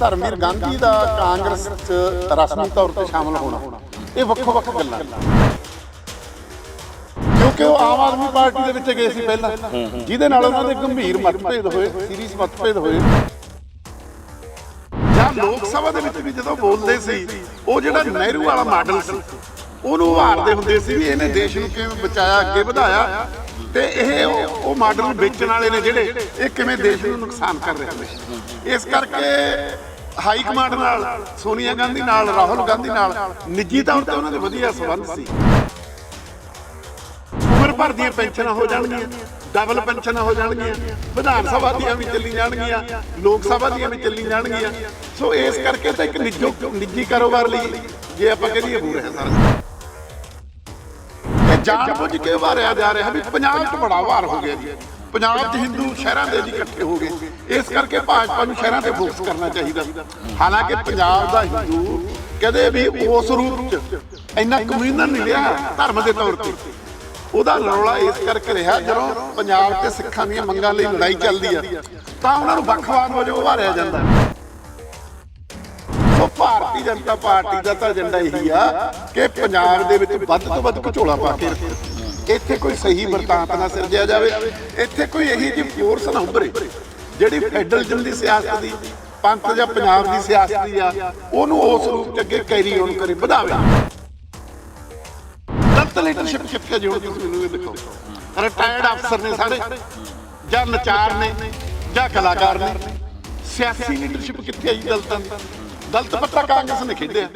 ਧਰਮਵੀਰ ਗਾਂਧੀ ਦਾ ਕਾਂਗਰਸ 'ਚ ਰਸਮੀ ਤੌਰ ਤੇ ਸ਼ਾਮਲ ਹੋਣਾ। ਇਹ ਵੱਖੋ ਵੱਖ ਗੱਲਾਂ। ਕਿਉਂਕਿ ਉਹ ਆਮ ਆਦਮੀ ਪਾਰਟੀ ਦੇ ਵਿੱਚ ਗਏ ਸੀ ਪਹਿਲਾਂ। ਜਿਹਦੇ ਨਾਲ ਉਹਨਾਂ ਦੇ ਗੰਭੀਰ ਮਤਭੇਦ ਹੋਏ ਸੀਰੀਅਸ ਮਤਭੇਦ ਹੋਏ। ਜਾਂ ਲੋਕ ਸਭਾ ਦੇ ਵਿੱਚ ਵੀ ਜਦੋਂ ਬੋਲਦੇ ਸੀ ਉਹ ਜਿਹੜਾ ਨਹਿਰੂ ਵਾਲਾ ਮਾਡਲ ਸੀ ਉਹਨੂੰ ਉਭਾਰਦੇ ਹੁੰਦੇ ਸੀ ਵੀ ਇਹਨੇ ਦੇਸ਼ ਨੂੰ ਕਿਵੇਂ ਬਚਾਇਆ ਅੱਗੇ ਵਧਾਇਆ। ਤੇ ਇਹ ਉਹ- ਉਹ ਮਾਡਲ ਵੇਚਣ ਵਾਲੇ ਨੇ ਜਿਹੜੇ ਇਹ ਕਿਵੇਂ ਦੇਸ਼ ਨੂੰ ਨੁਕਸਾਨ ਕਰ ਰਹੇ ਨੇ। ਇਸ ਕਰਕੇ ਹਾਈ ਕਮਾਂਡ ਨਾਲ, ਸੋਨੀਆ ਗਾਂਧੀ ਨਾਲ, ਰਾਹੁਲ ਗਾਂਧੀ ਨਾਲ, ਨਿੱਜੀ ਤੌਰ ਤੇ ਉਹਨਾਂ ਦੇ ਵਧੀਆ ਸਬੰਧ ਸੀ। ਉਮਰ ਭਰ ਦੀਆਂ ਪੈਨਸ਼ਨਾਂ ਹੋ ਜਾਣਗੀਆਂ, ਡਬਲ ਪੈਨਸ਼ਨਾਂ ਹੋ ਜਾਣਗੀਆਂ, ਵਿਧਾਨ ਸਭਾ ਦੀਆਂ ਵੀ ਚੱਲੀ ਜਾਣਗੀਆਂ, ਲੋਕ ਸਭਾ ਦੀਆਂ ਵੀ ਚੱਲੀ ਜਾਣਗੀਆਂ। ਸੋ ਇਸ ਕਰਕੇ ਤਾਂ ਇੱਕ ਨਿੱਜੀ ਨਿੱਜੀ ਕਾਰੋਬਾਰ ਲਈ ਜੇ ਆਪਾਂ ਕਹੀਏ ਹੋ ਰਿਹਾ ਸਾਰਾ। ਜਾਣ ਬੁੱਝ ਕੇ ਵਾਰਿਆ ਜਾ ਰਿਹਾ ਵੀ ਪੰਜਾਬ 'ਚ ਬੜਾ ਵਾਰ ਹੋ ਗਿਆ ਜੀ। ਪੰਜਾਬ 'ਚ ਹਿੰਦੂ ਸ਼ਹਿਰਾਂ ਦੇ ਜੀ ਇਕੱਠੇ ਹੋ ਗਏ। ਇਸ ਕਰਕੇ ਭਾਜਪਾ ਨੂੰ ਸ਼ਹਿਰਾਂ ਤੇ ਫੋਕਸ ਕਰਨਾ ਚਾਹੀਦਾ। ਹਾਲਾਂਕਿ ਪੰਜਾਬ ਦਾ ਹਿੰਦੂ ਕਦੇ ਵੀ ਉਸ ਰੂਪ 'ਚ ਇੰਨਾ ਕਮਿਊਨਲ ਨਹੀਂ ਰਿਹਾ ਧਰਮ ਦੇ ਤੌਰ ਤੇ। ਉਹਦਾ ਰੌਲਾ ਇਸ ਕਰਕੇ ਰਿਹਾ ਜਦੋਂ ਪੰਜਾਬ ਤੇ ਸਿੱਖਾਂ ਦੀਆਂ ਮੰਗਾਂ ਲਈ ਲੜਾਈ ਚੱਲਦੀ ਆ, ਤਾਂ ਉਹਨਾਂ ਨੂੰ ਵੱਖਵਾਦ ਵਜੋਂ ਉਭਾਰਿਆ ਜਾਂਦਾ। ਭਾਰਤੀ ਜਨਤਾ ਪਾਰਟੀ ਦਾ ਤਾਂ ਏਜੰਡਾ ਇਹੀ ਆ ਕਿ ਪੰਜਾਬ ਦੇ ਵਿੱਚ ਵੱਧ ਤੋਂ ਵੱਧ ਘਚੋਲਾ ਪਾ ਕੇ ਰੱਖੋ। ਇੱਥੇ ਕੋਈ ਸਹੀ ਵਰਤਾਂਤ ਨਾ ਸਿਰਜਿਆ ਜਾਵੇ। ਇੱਥੇ ਕੋਈ ਇਹੀ ਜਿਹੀ ਫੋਰਸ ਨਾ ਉੱਭਰੇ, ਜਿਹੜੀ ਫੈਡਰਲਿਜ਼ਮ ਦੀ ਸਿਆਸਤ ਦੀ, ਪੰਥ ਜਾਂ ਪੰਜਾਬ ਦੀ ਸਿਆਸਤ ਦੀ ਆ, ਉਹਨੂੰ ਉਸ ਰੂਪ ਚ ਅੱਗੇ ਕੈਰੀ ਔਨ ਕਰੇ, ਵਧਾਵੇ। ਦਲਤ ਲੀਡਰਸ਼ਿਪ ਕਿੱਥੇ ਜੀ ਤੁਸੀਂ ਮੈਨੂੰ ਇਹ ਦਿਖਾਓ। ਰਿਟਾਇਰਡ ਅਫਸਰ ਨੇ ਸਾਰੇ ਜਾਂ ਨਚਾਰ ਨੇ, ਜਾਂ ਕਲਾਕਾਰ ਨੇ। ਸਿਆਸੀ ਲੀਡਰਸ਼ਿਪ ਕਿੱਥੇ ਆਈ ਦਲਤਾਂ ਦੀ? ਦਲਤ ਪੱਤਾ ਕਾਂਗਰਸ ਨੇ ਖੇਡਿਆ।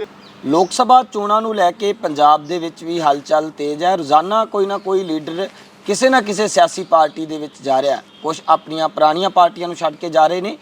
ਲੋਕ ਸਭਾ ਚੋਣਾਂ ਨੂੰ ਲੈ ਕੇ ਪੰਜਾਬ ਦੇ ਵਿੱਚ ਵੀ ਹਲਚਲ ਤੇਜ਼ ਹੈ। ਰੋਜ਼ਾਨਾ ਕੋਈ ਨਾ ਕੋਈ ਲੀਡਰ ਕਿਸੇ ਨਾ ਕਿਸੇ ਸਿਆਸੀ ਪਾਰਟੀ ਦੇ ਵਿੱਚ ਜਾ ਰਿਹਾ ਕੁਝ ਆਪਣੀਆਂ ਪੁਰਾਣੀਆਂ ਪਾਰਟੀਆਂ ਨੂੰ ਛੱਡ ਕੇ ਜਾ ਰਹੇ ਨੇ।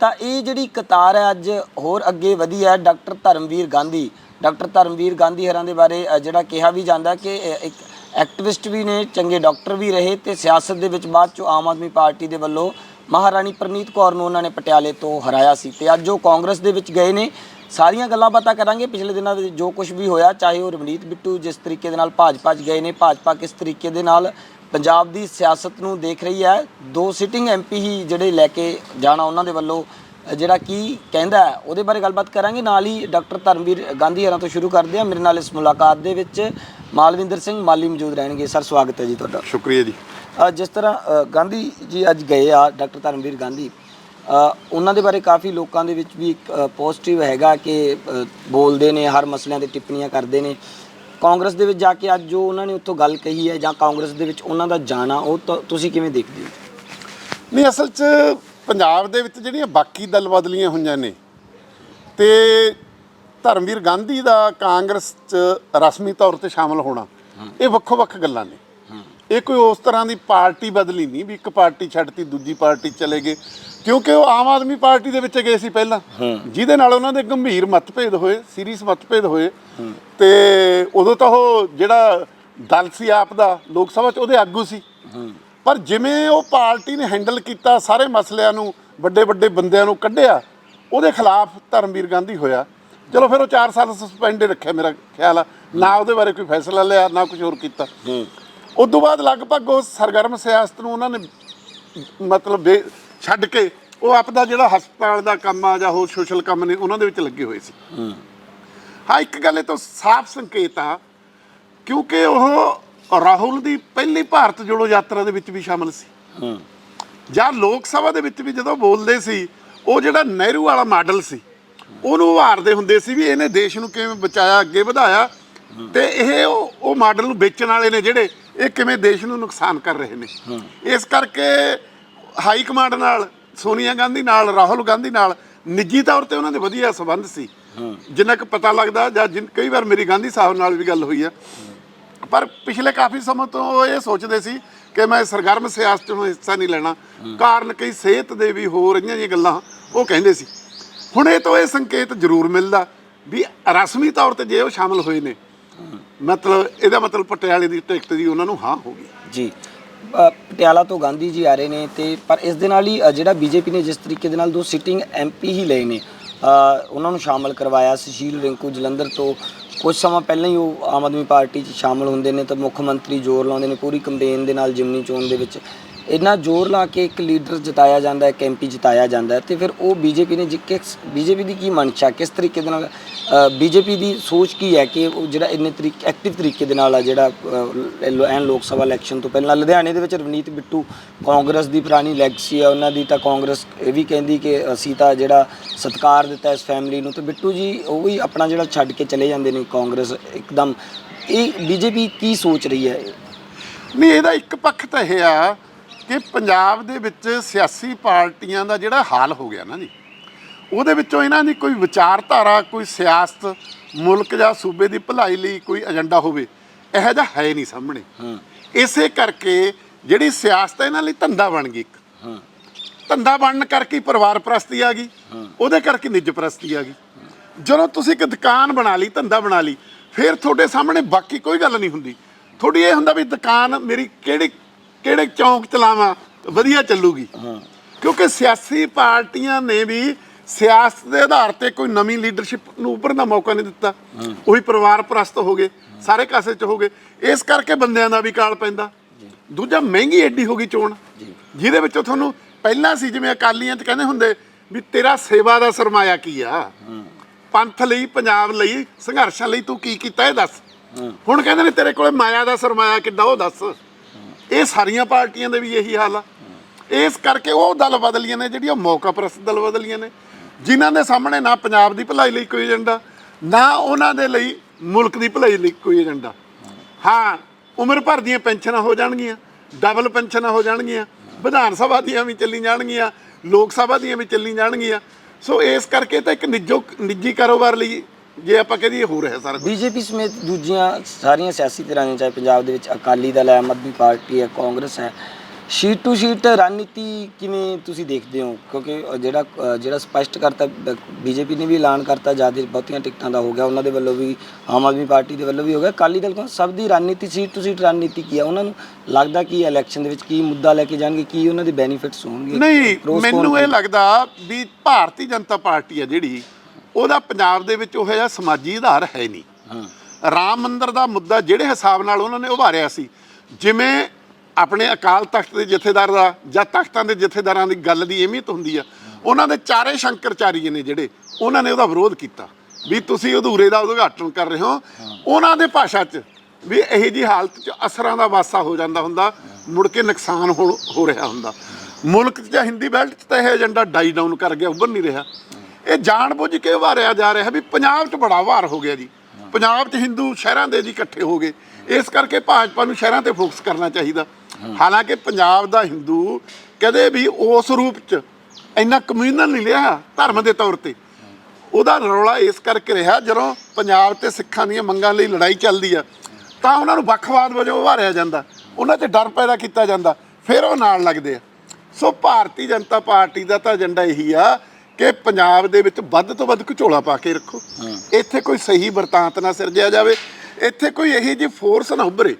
ਤਾਂ ਇਹ ਜਿਹੜੀ ਕਤਾਰ ਹੈ ਅੱਜ ਹੋਰ ਅੱਗੇ ਵਧੀ ਹੈ ਡਾਕਟਰ ਧਰਮਵੀਰ ਗਾਂਧੀ। ਡਾਕਟਰ ਧਰਮਵੀਰ ਗਾਂਧੀ ਹਰਾਂ ਦੇ ਬਾਰੇ ਜਿਹੜਾ ਕਿਹਾ ਵੀ ਜਾਂਦਾ ਕਿ ਇੱਕ ਐਕਟਿਵਿਸਟ ਵੀ ਨੇ ਚੰਗੇ ਡਾਕਟਰ ਵੀ ਰਹੇ ਤੇ ਸਿਆਸਤ ਦੇ ਵਿੱਚ ਬਾਅਦ ਚੋਂ ਆਮ ਆਦਮੀ ਪਾਰਟੀ ਦੇ ਵੱਲੋਂ ਮਹਾਰਾਣੀ ਪ੍ਰਨੀਤ ਕੌਰ ਨੂੰ ਉਹਨਾਂ ਨੇ ਪਟਿਆਲੇ ਤੋਂ ਹਰਾਇਆ ਸੀ ਤੇ ਅੱਜ ਉਹ ਕਾਂਗਰਸ ਦੇ ਵਿੱਚ ਗਏ ਨੇ। ਸਾਰੀਆਂ ਗੱਲਾਂ ਬਾਤਾਂ ਕਰਾਂਗੇ। ਪਿਛਲੇ ਦਿਨਾਂ ਦੇ ਜੋ ਕੁਝ ਵੀ ਹੋਇਆ, ਚਾਹੇ ਉਹ ਰਮਨੀਤ ਬਿੱਟੂ ਜਿਸ ਤਰੀਕੇ ਦੇ ਨਾਲ ਭਾਜਪਾ 'ਚ ਗਏ ਨੇ, ਭਾਜਪਾ ਕਿਸ ਤਰੀਕੇ ਦੇ ਨਾਲ ਪੰਜਾਬ ਦੀ ਸਿਆਸਤ ਨੂੰ ਦੇਖ ਰਹੀ ਹੈ। ਦੋ ਸਿਟਿੰਗ ਐਮਪੀ ਹੀ ਜਿਹੜੇ ਲੈ ਕੇ ਜਾਣਾ ਉਹਨਾਂ ਦੇ ਵੱਲੋਂ, ਜਿਹੜਾ ਕੀ ਕਹਿੰਦਾ ਉਹਦੇ ਬਾਰੇ ਗੱਲਬਾਤ ਕਰਾਂਗੇ। ਨਾਲ ਹੀ ਡਾਕਟਰ ਧਰਮਵੀਰ ਗਾਂਧੀ ਹਰਾਂ ਤੋਂ ਸ਼ੁਰੂ ਕਰਦੇ ਹਾਂ। ਮੇਰੇ ਨਾਲ ਇਸ ਮੁਲਾਕਾਤ ਦੇ ਵਿੱਚ ਮਾਲਵਿੰਦਰ ਸਿੰਘ, ਮਾਲੀ ਮੌਜੂਦ ਰਹਿਣਗੇ। ਸਰ, ਸਵਾਗਤ ਹੈ ਜੀ ਤੁਹਾਡਾ। ਸ਼ੁਕਰੀਆ ਜੀ। ਜਿਸ ਤਰ੍ਹਾਂ ਗਾਂਧੀ ਜੀ ਅੱਜ ਗਏ ਆ, ਡਾਕਟਰ ਧਰਮਵੀਰ ਗਾਂਧੀ ਉਹਨਾਂ ਦੇ ਬਾਰੇ ਕਾਫੀ ਲੋਕਾਂ ਦੇ ਵਿੱਚ ਵੀ ਇੱਕ ਪੋਜ਼ਿਟਿਵ ਹੈਗਾ ਕਿ ਬੋਲਦੇ ਨੇ, ਹਰ ਮਸਲਿਆਂ ਤੇ ਟਿੱਪਣੀਆਂ ਕਰਦੇ ਨੇ। ਕਾਂਗਰਸ ਦੇ ਵਿੱਚ ਜਾ ਕੇ ਅੱਜ ਜੋ ਉਹਨਾਂ ਨੇ ਉੱਥੋਂ ਗੱਲ ਕਹੀ ਹੈ ਜਾਂ ਕਾਂਗਰਸ ਦੇ ਵਿੱਚ ਉਹਨਾਂ ਦਾ ਜਾਣਾ, ਉਹ ਤਾਂ ਤੁਸੀਂ ਕਿਵੇਂ ਦੇਖਦੇ ਹੋ? ਨਹੀਂ, ਅਸਲ 'ਚ ਪੰਜਾਬ ਦੇ ਵਿੱਚ ਜਿਹੜੀਆਂ ਬਾਕੀ ਦਲ ਬਦਲੀਆਂ ਹੋਈਆਂ ਨੇ ਤੇ ਧਰਮਵੀਰ ਗਾਂਧੀ ਦਾ ਕਾਂਗਰਸ 'ਚ ਰਸਮੀ ਤੌਰ ਤੇ ਸ਼ਾਮਲ ਹੋਣਾ, ਇਹ ਵੱਖੋ ਵੱਖ ਗੱਲਾਂ ਨੇ। ਇਹ ਕੋਈ ਉਸ ਤਰ੍ਹਾਂ ਦੀ ਪਾਰਟੀ ਬਦਲੀ ਨਹੀਂ ਵੀ ਇੱਕ ਪਾਰਟੀ ਛੱਡਤੀ ਦੂਜੀ ਪਾਰਟੀ ਚਲੇ ਗਏ। ਕਿਉਂਕਿ ਉਹ ਆਮ ਆਦਮੀ ਪਾਰਟੀ ਦੇ ਵਿੱਚ ਗਏ ਸੀ ਪਹਿਲਾਂ। ਜਿਹਦੇ ਨਾਲ ਉਹਨਾਂ ਦੇ ਗੰਭੀਰ ਮਤਭੇਦ ਹੋਏ ਸੀਰੀਅਸ ਮਤਭੇਦ ਹੋਏ। ਤੇ ਉਦੋਂ ਤਾਂ ਉਹ ਜਿਹੜਾ ਦਲ ਸੀ ਆਪ ਦਾ ਲੋਕ ਸਭਾ 'ਚ ਉਹਦੇ ਆਗੂ ਸੀ। ਪਰ ਜਿਵੇਂ ਉਹ ਪਾਰਟੀ ਨੇ ਹੈਂਡਲ ਕੀਤਾ ਸਾਰੇ ਮਸਲਿਆਂ ਨੂੰ ਵੱਡੇ ਵੱਡੇ ਬੰਦਿਆਂ ਨੂੰ ਕੱਢਿਆ ਉਹਦੇ ਖਿਲਾਫ ਧਰਮਵੀਰ ਗਾਂਧੀ ਹੋਇਆ। ਚਲੋ ਫਿਰ ਉਹ 4 ਸਾਲ ਸਸਪੈਂਡ ਰੱਖਿਆ ਮੇਰਾ ਖਿਆਲ ਆ। ਨਾ ਉਹਦੇ ਬਾਰੇ ਕੋਈ ਫੈਸਲਾ ਲਿਆ ਨਾ ਕੁਝ ਹੋਰ ਕੀਤਾ। ਉਸ ਤੋਂ ਬਾਅਦ ਲਗਭਗ ਉਹ ਸਰਗਰਮ ਸਿਆਸਤ ਨੂੰ ਉਹਨਾਂ ਨੇ ਮਤਲਬ ਛੱਡ ਕੇ ਉਹ ਆਪਦਾ ਜਿਹੜਾ ਹਸਪਤਾਲ ਦਾ ਕੰਮ ਆ ਜਾਂ ਹੋਰ ਸੋਸ਼ਲ ਕੰਮ ਨੇ ਉਹਨਾਂ ਦੇ ਵਿੱਚ ਲੱਗੇ ਹੋਏ ਸੀ। ਹਾਂ। ਇੱਕ ਗੱਲ ਇਹ ਤੋਂ ਸਾਫ਼ ਸੰਕੇਤ ਆ ਕਿਉਂਕਿ ਉਹ ਰਾਹੁਲ ਦੀ ਪਹਿਲੀ ਭਾਰਤ ਜੋੜੋ ਯਾਤਰਾ ਦੇ ਵਿੱਚ ਵੀ ਸ਼ਾਮਲ ਸੀ। ਜਾਂ ਲੋਕ ਸਭਾ ਦੇ ਵਿੱਚ ਵੀ ਜਦੋਂ ਬੋਲਦੇ ਸੀ ਉਹ ਜਿਹੜਾ ਨਹਿਰੂ ਵਾਲਾ ਮਾਡਲ ਸੀ ਉਹਨੂੰ ਉਭਾਰਦੇ ਹੁੰਦੇ ਸੀ ਵੀ ਇਹਨੇ ਦੇਸ਼ ਨੂੰ ਕਿਵੇਂ ਬਚਾਇਆ ਅੱਗੇ ਵਧਾਇਆ ਤੇ ਇਹ ਉਹ ਮਾਡਲ ਨੂੰ ਵੇਚਣ ਵਾਲੇ ਨੇ ਜਿਹੜੇ ਇਹ ਕਿਵੇਂ ਦੇਸ਼ ਨੂੰ ਨੁਕਸਾਨ ਕਰ ਰਹੇ ਨੇ? ਇਸ ਕਰਕੇ ਹਾਈ ਕਮਾਂਡ ਨਾਲ ਸੋਨੀਆ ਗਾਂਧੀ ਨਾਲ ਰਾਹੁਲ ਗਾਂਧੀ ਨਾਲ ਨਿੱਜੀ ਤੌਰ ਤੇ ਉਹਨਾਂ ਦੇ ਵਧੀਆ ਸਬੰਧ ਸੀ। ਜਿੰਨਾ ਕੁ ਪਤਾ ਲੱਗਦਾ ਜਾਂ ਕਈ ਵਾਰ ਮੇਰੀ ਗਾਂਧੀ ਸਾਹਿਬ ਨਾਲ ਵੀ ਗੱਲ ਹੋਈ ਆ। ਪਰ ਪਿਛਲੇ ਕਾਫੀ ਸਮਾਂ ਤੋਂ ਉਹ ਇਹ ਸੋਚਦੇ ਸੀ ਕਿ ਮੈਂ ਸਰਗਰਮ ਸਿਆਸਤ ਨੂੰ ਹਿੱਸਾ ਨਹੀਂ ਲੈਣਾ। ਕਾਰਨ ਕਈ ਸਿਹਤ ਦੇ ਵੀ ਹੋ ਰਹੀਆਂ ਜੀ ਗੱਲਾਂ ਉਹ ਕਹਿੰਦੇ ਸੀ। ਹੁਣ ਇਹ ਤੋਂ ਇਹ ਸੰਕੇਤ ਜ਼ਰੂਰ ਮਿਲਦਾ ਵੀ ਰਸਮੀ ਤੌਰ ਤੇ ਜੇ ਉਹ ਸ਼ਾਮਲ ਹੋਏ ਨੇ ਮਤਲਬ ਇਹਦਾ ਮਤਲਬ ਪਟਿਆਲੇ ਦੀ ਟਿਕਟ ਦੀ ਉਹਨਾਂ ਨੂੰ ਹਾਂ ਹੋ ਗਈ। ਜੀ। ਅ, ਪਟਿਆਲਾ ਤੋਂ ਗਾਂਧੀ ਜੀ ਆ ਰਹੇ ਨੇ ਤੇ ਪਰ ਇਸ ਦੇ ਨਾਲ ਹੀ ਅ, ਜਿਹੜਾ ਬੀਜੇਪੀ ਨੇ ਜਿਸ ਤਰੀਕੇ ਦੇ ਨਾਲ ਦੋ ਸਿਟਿੰਗ ਐਮਪੀ ਹੀ ਲਏ ਨੇ ਅ, ਉਹਨਾਂ ਨੂੰ ਸ਼ਾਮਲ ਕਰਵਾਇਆ ਸੁਸ਼ੀਲ ਰਿੰਕੂ ਜਲੰਧਰ ਤੋਂ। ਕੁਝ ਸਮਾਂ ਪਹਿਲਾਂ ਹੀ ਉਹ ਆਮ ਆਦਮੀ ਪਾਰਟੀ 'ਚ ਸ਼ਾਮਲ ਹੁੰਦੇ ਨੇ ਤਾਂ ਮੁੱਖ ਮੰਤਰੀ ਜ਼ੋਰ ਲਾਉਂਦੇ ਨੇ ਪੂਰੀ ਕੰਪੇਨ ਦੇ ਨਾਲ ਜਿਮਨੀ ਚੋਣ ਦੇ ਵਿੱਚ। ਇੰਨਾ ਜ਼ੋਰ ਲਾ ਕੇ ਇੱਕ ਲੀਡਰ ਜਿਤਾਇਆ ਜਾਂਦਾ ਹੈ ਇੱਕ ਐਮਪੀ ਜਿਤਾਇਆ ਜਾਂਦਾ ਹੈ, ਤੇ ਫਿਰ ਉਹ ਬੀਜੇਪੀ ਨੇ ਕਿਸ, ਬੀਜੇਪੀ ਦੀ ਕੀ ਮਨਸ਼ਾ, ਕਿਸ ਤਰੀਕੇ ਦੇ ਨਾਲ ਬੀਜੇਪੀ ਦੀ ਸੋਚ ਕੀ ਹੈ ਕਿ ਉਹ ਜਿਹੜਾ ਇੰਨੇ ਤਰੀਕੇ ਐਕਟਿਵ ਤਰੀਕੇ ਦੇ ਨਾਲ ਆ ਜਿਹੜਾ ਐਨ ਲੋਕ ਸਭਾ ਇਲੈਕਸ਼ਨ ਤੋਂ ਪਹਿਲਾਂ, ਲੁਧਿਆਣੇ ਦੇ ਵਿੱਚ ਰਵਨੀਤ ਬਿੱਟੂ ਕਾਂਗਰਸ ਦੀ ਪੁਰਾਣੀ ਲੈਗਸੀ ਹੈ ਉਹਨਾਂ ਦੀ ਤਾਂ ਕਾਂਗਰਸ ਇਹ ਵੀ ਕਹਿੰਦੀ ਕਿ ਅਸੀਂ ਤਾਂ ਜਿਹੜਾ ਸਤਿਕਾਰ ਦਿੱਤਾ ਇਸ ਫੈਮਿਲੀ ਨੂੰ, ਤੇ ਬਿੱਟੂ ਜੀ ਉਹ ਵੀ ਆਪਣਾ ਜਿਹੜਾ ਛੱਡ ਕੇ ਚਲੇ ਜਾਂਦੇ ਨੇ ਕਾਂਗਰਸ ਇੱਕਦਮ। ਇਹ ਬੀਜੇਪੀ ਕੀ ਸੋਚ ਰਹੀ ਹੈ? ਨਹੀਂ, ਇਹਦਾ ਇੱਕ ਪੱਖ ਤਾਂ ਇਹ ਆ ਕਿ ਪੰਜਾਬ ਦੇ ਵਿੱਚ ਸਿਆਸੀ ਪਾਰਟੀਆਂ ਦਾ ਜਿਹੜਾ ਹਾਲ ਹੋ ਗਿਆ ਨਾ ਜੀ ਉਹਦੇ ਵਿੱਚੋਂ ਇਹਨਾਂ ਦੀ ਕੋਈ ਵਿਚਾਰਧਾਰਾ ਕੋਈ ਸਿਆਸਤ ਮੁਲਕ ਜਾਂ ਸੂਬੇ ਦੀ ਭਲਾਈ ਲਈ ਕੋਈ ਏਜੰਡਾ ਹੋਵੇ ਇਹੋ ਜਿਹਾ ਹੈ ਨਹੀਂ ਸਾਹਮਣੇ। ਇਸੇ ਕਰਕੇ ਜਿਹੜੀ ਸਿਆਸਤ ਹੈ ਇਹਨਾਂ ਲਈ ਧੰਦਾ ਬਣ ਗਈ ਇੱਕ। ਧੰਦਾ ਬਣਨ ਕਰਕੇ ਪਰਿਵਾਰ ਪ੍ਰਸਤੀ ਆ ਗਈ ਉਹਦੇ ਕਰਕੇ ਨਿੱਜ ਪ੍ਰਸਤੀ ਆ ਗਈ। ਜਦੋਂ ਤੁਸੀਂ ਇੱਕ ਦੁਕਾਨ ਬਣਾ ਲਈ ਧੰਦਾ ਬਣਾ ਲਈ ਫਿਰ ਤੁਹਾਡੇ ਸਾਹਮਣੇ ਬਾਕੀ ਕੋਈ ਗੱਲ ਨਹੀਂ ਹੁੰਦੀ। ਤੁਹਾਡੀ ਇਹ ਹੁੰਦਾ ਵੀ ਦੁਕਾਨ ਮੇਰੀ ਕਿਹੜੇ ਕਿਹੜੇ ਚੌਂਕ ਚ ਲਾਵਾਂ ਵਧੀਆ ਚੱਲੂਗੀ। ਕਿਉਂਕਿ ਸਿਆਸੀ ਪਾਰਟੀਆਂ ਨੇ ਵੀ ਸਿਆਸਤ ਦੇ ਆਧਾਰ ਤੇ ਕੋਈ ਨਵੀਂ ਲੀਡਰਸ਼ਿਪ ਨੂੰ ਉੱਭਰਨ ਦਾ ਮੌਕਾ ਨਹੀਂ ਦਿੱਤਾ। ਉਹੀ ਪਰਿਵਾਰ ਪ੍ਰਸਤ ਹੋ ਗਏ ਸਾਰੇ ਕਾਸੇ ਚ ਹੋ ਗਏ। ਇਸ ਕਰਕੇ ਬੰਦਿਆਂ ਦਾ ਵੀ ਕਾਲ ਪੈਂਦਾ। ਦੂਜਾ ਮਹਿੰਗੀ ਐਡੀ ਹੋ ਗਈ ਚੋਣ। ਜਿਹਦੇ ਵਿੱਚੋਂ ਤੁਹਾਨੂੰ ਪਹਿਲਾਂ ਸੀ ਜਿਵੇਂ ਅਕਾਲੀਆਂ ਚ ਕਹਿੰਦੇ ਹੁੰਦੇ ਵੀ ਤੇਰਾ ਸੇਵਾ ਦਾ ਸਰਮਾਇਆ ਕੀ ਆ? ਪੰਥ ਲਈ ਪੰਜਾਬ ਲਈ ਸੰਘਰਸ਼ਾਂ ਲਈ ਤੂੰ ਕੀ ਕੀਤਾ ਇਹ ਦੱਸ? ਹੁਣ ਕਹਿੰਦੇ ਨੇ ਤੇਰੇ ਕੋਲੇ ਮਾਇਆ ਦਾ ਸਰਮਾਇਆ ਕਿੱਡਾ ਉਹ ਦੱਸ? ਇਹ ਸਾਰੀਆਂ ਪਾਰਟੀਆਂ ਦੇ ਵੀ ਇਹੀ ਹਾਲ ਆ। ਇਸ ਕਰਕੇ ਉਹ ਦਲ ਬਦਲੀਆਂ ਨੇ ਜਿਹੜੀਆਂ ਮੌਕਾ ਪ੍ਰਸਤ ਦਲ ਬਦਲੀਆਂ ਨੇ। ਜਿਨ੍ਹਾਂ ਦੇ ਸਾਹਮਣੇ ਨਾ ਪੰਜਾਬ ਦੀ ਭਲਾਈ ਲਈ ਕੋਈ ਏਜੰਡਾ, ਨਾ ਉਹਨਾਂ ਦੇ ਲਈ ਮੁਲਕ ਦੀ ਭਲਾਈ ਲਈ ਕੋਈ ਏਜੰਡਾ। ਹਾਂ, ਉਮਰ ਭਰ ਦੀਆਂ ਪੈਨਸ਼ਨਾਂ ਹੋ ਜਾਣਗੀਆਂ, ਡਬਲ ਪੈਨਸ਼ਨਾਂ ਹੋ ਜਾਣਗੀਆਂ, ਵਿਧਾਨ ਸਭਾ ਦੀਆਂ ਵੀ ਚੱਲੀ ਜਾਣਗੀਆਂ, ਲੋਕ ਸਭਾ ਦੀਆਂ ਵੀ ਚੱਲੀ ਜਾਣਗੀਆਂ। ਸੋ ਇਸ ਕਰਕੇ ਤਾਂ ਇੱਕ ਨਿੱਜੋ ਨਿੱਜੀ ਕਾਰੋਬਾਰ ਲਈ ਜੇ ਆਪਾਂ ਕਹਦੀਏ ਹੋ ਰਿਹਾ ਸਾਰਾ ਕੁਛ। ਬੀਜੇਪੀ ਸਮੇਤ ਦੂਜੀਆਂ ਸਾਰੀਆਂ ਸਿਆਸੀ ਧਿਰਾਂ ਨੇ ਚਾਹੇ ਪੰਜਾਬ ਦੇ ਵਿੱਚ ਅਕਾਲੀ ਦਲ ਹੈ ਆਮ ਆਦਮੀ ਪਾਰਟੀ ਹੈ ਕਾਂਗਰਸ ਹੈ ਸ਼ੀਟ ਟੂ ਸ਼ੀਟ ਰਣਨੀਤੀ ਕਿਵੇਂ ਤੁਸੀਂ ਦੇਖਦੇ ਹੋ? ਕਿਉਂਕਿ ਜਿਹੜਾ ਜਿਹੜਾ ਸਪਸ਼ਟ ਕਰਤਾ ਬੀਜੇਪੀ ਨੇ ਵੀ ਐਲਾਨ ਕਰਤਾ ਜ਼ਿਆਦਾ ਬਹੁਤੀਆਂ ਟਿਕਟਾਂ ਦਾ ਹੋ ਗਿਆ ਉਹਨਾਂ ਦੇ ਵੱਲੋਂ ਵੀ ਆਮ ਆਦਮੀ ਪਾਰਟੀ ਦੇ ਵੱਲੋਂ ਵੀ ਹੋ ਗਿਆ। ਅਕਾਲੀ ਦਲ ਕੋਲ ਸਭ ਦੀ ਰਣਨੀਤੀ ਸ਼ੀਟ ਟੂ ਸ਼ੀਟ ਰਣਨੀਤੀ ਕੀ ਹੈ? ਉਹਨਾਂ ਨੂੰ ਲੱਗਦਾ ਕੀ ਇਲੈਕਸ਼ਨ ਦੇ ਵਿੱਚ? ਕੀ ਮੁੱਦਾ ਲੈ ਕੇ ਜਾਣਗੇ? ਕੀ ਉਹਨਾਂ ਦੇ ਬੈਨੀਫਿਟਸ ਹੋਣਗੇ? ਨਹੀਂ ਮੈਨੂੰ ਇਹ ਲੱਗਦਾ ਵੀ ਭਾਰਤੀ ਜਨਤਾ ਪਾਰਟੀ ਆ ਜਿਹੜੀ ਉਹਦਾ ਪੰਜਾਬ ਦੇ ਵਿੱਚ ਉਹੋ ਜਿਹਾ ਸਮਾਜੀ ਆਧਾਰ ਹੈ ਨਹੀਂ। ਹਾਂ। ਰਾਮ ਮੰਦਿਰ ਦਾ ਮੁੱਦਾ ਜਿਹੜੇ ਹਿਸਾਬ ਨਾਲ ਉਹਨਾਂ ਨੇ ਉਭਾਰਿਆ ਸੀ ਜਿਵੇਂ ਆਪਣੇ ਅਕਾਲ ਤਖਤ ਦੇ ਜਥੇਦਾਰ ਦਾ ਜਾਂ ਤਖਤਾਂ ਦੇ ਜਥੇਦਾਰਾਂ ਦੀ ਗੱਲ ਦੀ ਅਹਿਮੀਅਤ ਹੁੰਦੀ ਆ ਉਹਨਾਂ ਦੇ ਚਾਰੇ ਸ਼ੰਕਰਚਾਰੀ ਨੇ ਜਿਹੜੇ ਉਹਨਾਂ ਨੇ ਉਹਦਾ ਵਿਰੋਧ ਕੀਤਾ ਵੀ ਤੁਸੀਂ ਅਧੂਰੇ ਦਾ ਉਦਘਾਟਨ ਕਰ ਰਹੇ ਹੋ। ਉਹਨਾਂ ਦੇ ਭਾਸ਼ਾ 'ਚ ਵੀ ਇਹੋ ਜੀ ਹਾਲਤ 'ਚ ਅਸਰਾਂ ਦਾ ਵਾਸਾ ਹੋ ਜਾਂਦਾ ਹੁੰਦਾ ਮੁੜ ਕੇ ਨੁਕਸਾਨ ਹੋ ਹੋ ਰਿਹਾ ਹੁੰਦਾ। ਮੁਲਕ 'ਚ ਜਾਂ ਹਿੰਦੀ ਬੈਲਟ 'ਚ ਤਾਂ ਇਹ ਏਜੰਡਾ ਡਾਈ ਡਾਊਨ ਕਰ ਗਿਆ ਉੱਭਰ ਨਹੀਂ ਰਿਹਾ। ਇਹ ਜਾਣਬੁੱਝ ਕੇ ਉਭਾਰਿਆ ਜਾ ਰਿਹਾ ਵੀ ਪੰਜਾਬ 'ਚ ਬੜਾ ਵਾਰ ਹੋ ਗਿਆ ਜੀ। ਪੰਜਾਬ 'ਚ ਹਿੰਦੂ ਸ਼ਹਿਰਾਂ ਦੇ ਜੀ ਇਕੱਠੇ ਹੋ ਗਏ। ਇਸ ਕਰਕੇ ਭਾਜਪਾ ਨੂੰ ਸ਼ਹਿਰਾਂ ਤੇ ਫੋਕਸ ਕਰਨਾ ਚਾਹੀਦਾ। ਹਾਲਾਂਕਿ ਪੰਜਾਬ ਦਾ ਹਿੰਦੂ ਕਦੇ ਵੀ ਉਸ ਰੂਪ 'ਚ ਇੰਨਾ ਕਮਿਊਨਲ ਨਹੀਂ ਰਿਹਾ ਧਰਮ ਦੇ ਤੌਰ ਤੇ। ਉਹਦਾ ਰੌਲਾ ਇਸ ਕਰਕੇ ਰਿਹਾ ਜਦੋਂ ਪੰਜਾਬ ਤੇ ਸਿੱਖਾਂ ਦੀਆਂ ਮੰਗਾਂ ਲਈ ਲੜਾਈ ਚੱਲਦੀ ਆ ਤਾਂ ਉਹਨਾਂ ਨੂੰ ਵੱਖਵਾਦ ਵਜੋਂ ਉਭਾਰਿਆ ਜਾਂਦਾ। ਉਹਨਾਂ 'ਚ ਡਰ ਪੈਦਾ ਕੀਤਾ ਜਾਂਦਾ। ਫਿਰ ਉਹ ਨਾਲ ਲੱਗਦੇ ਆ। ਸੋ ਭਾਰਤੀ ਜਨਤਾ ਪਾਰਟੀ ਦਾ ਤਾਂ ਏਜੰਡਾ ਇਹੀ ਆ ਕਿ ਪੰਜਾਬ ਦੇ ਵਿੱਚ ਵੱਧ ਤੋਂ ਵੱਧ ਘਚੋਲਾ ਪਾ ਕੇ ਰੱਖੋ। ਇੱਥੇ ਕੋਈ ਸਹੀ ਵਰਤਾਂਤ ਨਾ ਸਿਰਜਿਆ ਜਾਵੇ। ਇੱਥੇ ਕੋਈ ਇਹੀ ਜਿਹੀ ਫੋਰਸ ਨਾ ਉੱਭਰੇ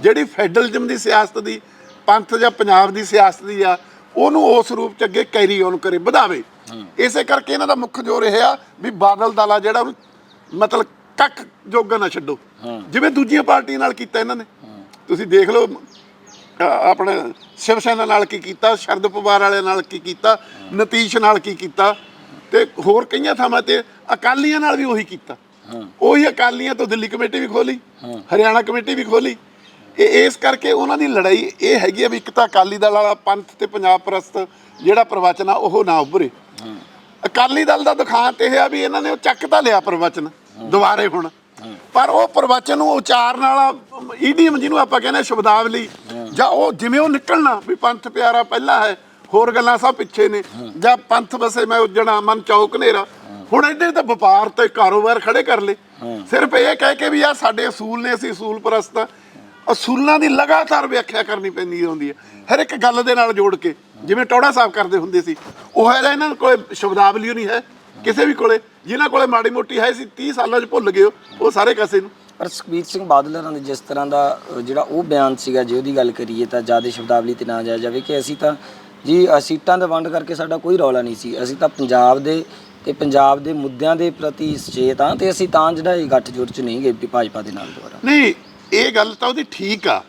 ਜਿਹੜੀ ਫੈਡਰਲਿਜ਼ਮ ਦੀ ਸਿਆਸਤ ਦੀ ਪੰਥ ਜਾਂ ਪੰਜਾਬ ਦੀ ਸਿਆਸਤ ਦੀ ਆ ਉਹਨੂੰ ਉਸ ਰੂਪ ਚ ਅੱਗੇ ਕੈਰੀ ਔਨ ਕਰੇ ਵਧਾਵੇ। ਇਸੇ ਕਰਕੇ ਇਹਨਾਂ ਦਾ ਮੁੱਖ ਜ਼ੋਰ ਇਹ ਆ ਵੀ ਬਾਦਲ ਦਲ ਜਿਹੜਾ ਉਹਨੂੰ ਮਤਲਬ ਕੱਖ ਜੋਗਾ ਨਾ ਛੱਡੋ। ਜਿਵੇਂ ਦੂਜੀਆਂ ਪਾਰਟੀਆਂ ਨਾਲ ਕੀਤਾ ਇਹਨਾਂ ਨੇ। ਤੁਸੀਂ ਦੇਖ ਲਓ ਆਪਣੇ ਸ਼ਿਵ ਸੈਨਾ ਨਾਲ ਕੀ ਕੀਤਾ ਸ਼ਰਦ ਪਵਾਰ ਵਾਲਿਆਂ ਨਾਲ ਕੀ ਕੀਤਾ ਨਤੀਸ਼ ਨਾਲ ਕੀ ਕੀਤਾ ਤੇ ਹੋਰ ਕਈਆਂ ਥਾਵਾਂ ਤੇ ਅਕਾਲੀਆਂ ਨਾਲ ਵੀ ਉਹੀ ਕੀਤਾ। ਉਹੀ ਅਕਾਲੀਆਂ ਤੋਂ ਦਿੱਲੀ ਕਮੇਟੀ ਵੀ ਖੋਲੀ ਹਰਿਆਣਾ ਕਮੇਟੀ ਵੀ ਖੋਲੀ। ਇਹ ਇਸ ਕਰਕੇ ਉਹਨਾਂ ਦੀ ਲੜਾਈ ਇਹ ਹੈਗੀ ਆ ਵੀ ਇੱਕ ਤਾਂ ਅਕਾਲੀ ਦਲ ਵਾਲਾ ਪੰਥ ਤੇ ਪੰਜਾਬ ਪ੍ਰਸਤ ਜਿਹੜਾ ਪ੍ਰਵਚਨ ਆ ਉਹ ਨਾ ਉੱਭਰੇ। ਅਕਾਲੀ ਦਲ ਦਾ ਦੁਖਾਂਤ ਇਹ ਆ ਵੀ ਇਹਨਾਂ ਨੇ ਉਹ ਚੱਕ ਤਾਂ ਲਿਆ ਪ੍ਰਵਚਨ ਦੁਬਾਰੇ ਹੁਣ। ਪਰ ਉਹ ਪ੍ਰਵਚਨ ਨੂੰ ਉਚਾਰਨ ਵਾਲਾ ਈਡੀਐਮ ਜਿਹਨੂੰ ਆਪਾਂ ਕਹਿੰਦੇ ਸ਼ਬਦਾਵਲੀ ਜਾਂ ਉਹ ਜਿਵੇਂ ਉਹ ਨਿਕਲਣਾ ਵੀ ਪੰਥ ਪਿਆਰਾ ਪਹਿਲਾ ਹੈ ਹੋਰ ਗੱਲਾਂ ਸਭ ਪਿੱਛੇ ਨੇ ਜਾਂ ਪੰਥ ਵਸੇ ਮੈਂ ਉੱਜਣਾ ਮਨ ਚੌਕ ਨੇਰਾ ਹੁਣ ਇਹਦੇ ਤਾਂ ਵਪਾਰ ਤੇ ਕਾਰੋਬਾਰ ਖੜੇ ਕਰ ਲਏ। ਸਿਰਫ ਇਹ ਕਹਿ ਕੇ ਵੀ ਆ ਸਾਡੇ ਅਸੂਲ ਨੇ ਅਸੀਂ ਅਸੂਲ ਪ੍ਰਸਤ ਅਸੂਲਾਂ ਦੀ ਲਗਾਤਾਰ ਵਿਆਖਿਆ ਕਰਨੀ ਪੈਂਦੀ ਹੁੰਦੀ ਹੈ ਹਰ ਇੱਕ ਗੱਲ ਦੇ ਨਾਲ ਜੋੜ ਕੇ। ਜਿਵੇਂ ਟੌੜਾ ਸਾਹਿਬ ਕਰਦੇ ਹੁੰਦੇ ਸੀ ਉਹ ਹੈ ਇਹਨਾਂ ਕੋਲੇ ਸ਼ਬਦਾਵਲੀ ਨਹੀਂ ਹੈ। ਕਿਸੇ ਵੀ ਕੋਲੇ ਜਿਨ੍ਹਾਂ ਕੋਲੇ ਮਾੜੀ ਮੋਟੀ ਹੈ ਸੀ 30 ਸਾਲਾਂ 'ਚ ਭੁੱਲ ਗਏ ਉਹ, ਉਹ ਸਾਰੇ ਕਾਸੇ ਨੂੰ। ਪਰ ਸੁਖਬੀਰ ਸਿੰਘ ਬਾਦਲ ਹੋਰਾਂ ਦੇ ਜਿਸ ਤਰ੍ਹਾਂ ਦਾ ਅ, ਜਿਹੜਾ ਉਹ ਬਿਆਨ ਸੀਗਾ ਜੇ ਉਹਦੀ ਗੱਲ ਕਰੀਏ ਤਾਂ ਜ਼ਿਆਦਾ ਸ਼ਬਦਾਵਲੀ ਤੇ ਨਾ ਜਾਇਆ ਜਾਵੇ ਕਿ ਅਸੀਂ ਤਾਂ ਜੀ ਅ, ਸੀਟਾਂ ਦਾ ਵੰਡ ਕਰਕੇ ਸਾਡਾ ਕੋਈ ਰੌਲਾ ਨਹੀਂ ਸੀ। ਅਸੀਂ ਤਾਂ ਪੰਜਾਬ ਦੇ ਤੇ ਪੰਜਾਬ ਦੇ ਮੁੱਦਿਆਂ ਦੇ ਪ੍ਰਤੀ ਸੁਚੇਤ ਹਾਂ ਤੇ ਅਸੀਂ ਤਾਂ ਜਿਹੜਾ ਇਹ ਗੱਠਜੋੜ ਚ ਨਹੀਂ ਗਏ ਵੀ ਭਾਜਪਾ ਦੇ ਨਾਲ ਦੁਆਰਾ ਨਹੀਂ ਇਹ ਗੱਲ ਤਾਂ ਉਹਦੀ ਠੀਕ ਆ।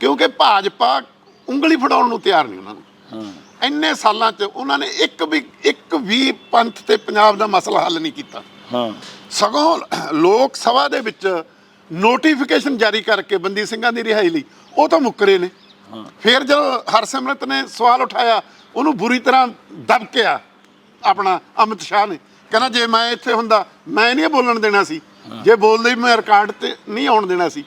ਕਿਉਂਕਿ ਭਾਜਪਾ ਉਂਗਲੀ ਫੜਾਉਣ ਨੂੰ ਤਿਆਰ ਨਹੀਂ ਉਹਨਾਂ ਨੂੰ। ਹਾਂ। ਇੰਨੇ ਸਾਲਾਂ 'ਚ ਉਹਨਾਂ ਨੇ ਇੱਕ ਵੀ ਇੱਕ ਵੀ ਪੰਥ ਤੇ ਪੰਜਾਬ ਦਾ ਮਸਲਾ ਹੱਲ ਨਹੀਂ ਕੀਤਾ। ਹਾਂ। ਸਗੋਂ ਲੋਕ ਸਭਾ ਦੇ ਵਿੱਚ ਨੋਟੀਫਿਕੇਸ਼ਨ ਜਾਰੀ ਕਰਕੇ ਬੰਦੀ ਸਿੰਘਾਂ ਦੀ ਰਿਹਾਈ ਲਈ ਉਹ ਤਾਂ ਮੁੱਕਰੇ ਨੇ। ਫਿਰ ਜਦੋਂ ਹਰਸਿਮਰਤ ਨੇ ਸਵਾਲ ਉਠਾਇਆ ਉਹਨੂੰ ਬੁਰੀ ਤਰ੍ਹਾਂ ਦਬਕਿਆ ਆਪਣਾ ਅਮਿਤ ਸ਼ਾਹ ਨੇ। ਕਹਿੰਦਾ ਜੇ ਮੈਂ ਇੱਥੇ ਹੁੰਦਾ ਮੈਂ ਨਹੀਂ ਬੋਲਣ ਦੇਣਾ ਸੀ। ਜੇ ਬੋਲਦੇ ਮੈਂ ਰਿਕਾਰਡ ਤੇ ਨਹੀਂ ਆਉਣ ਦੇਣਾ ਸੀ।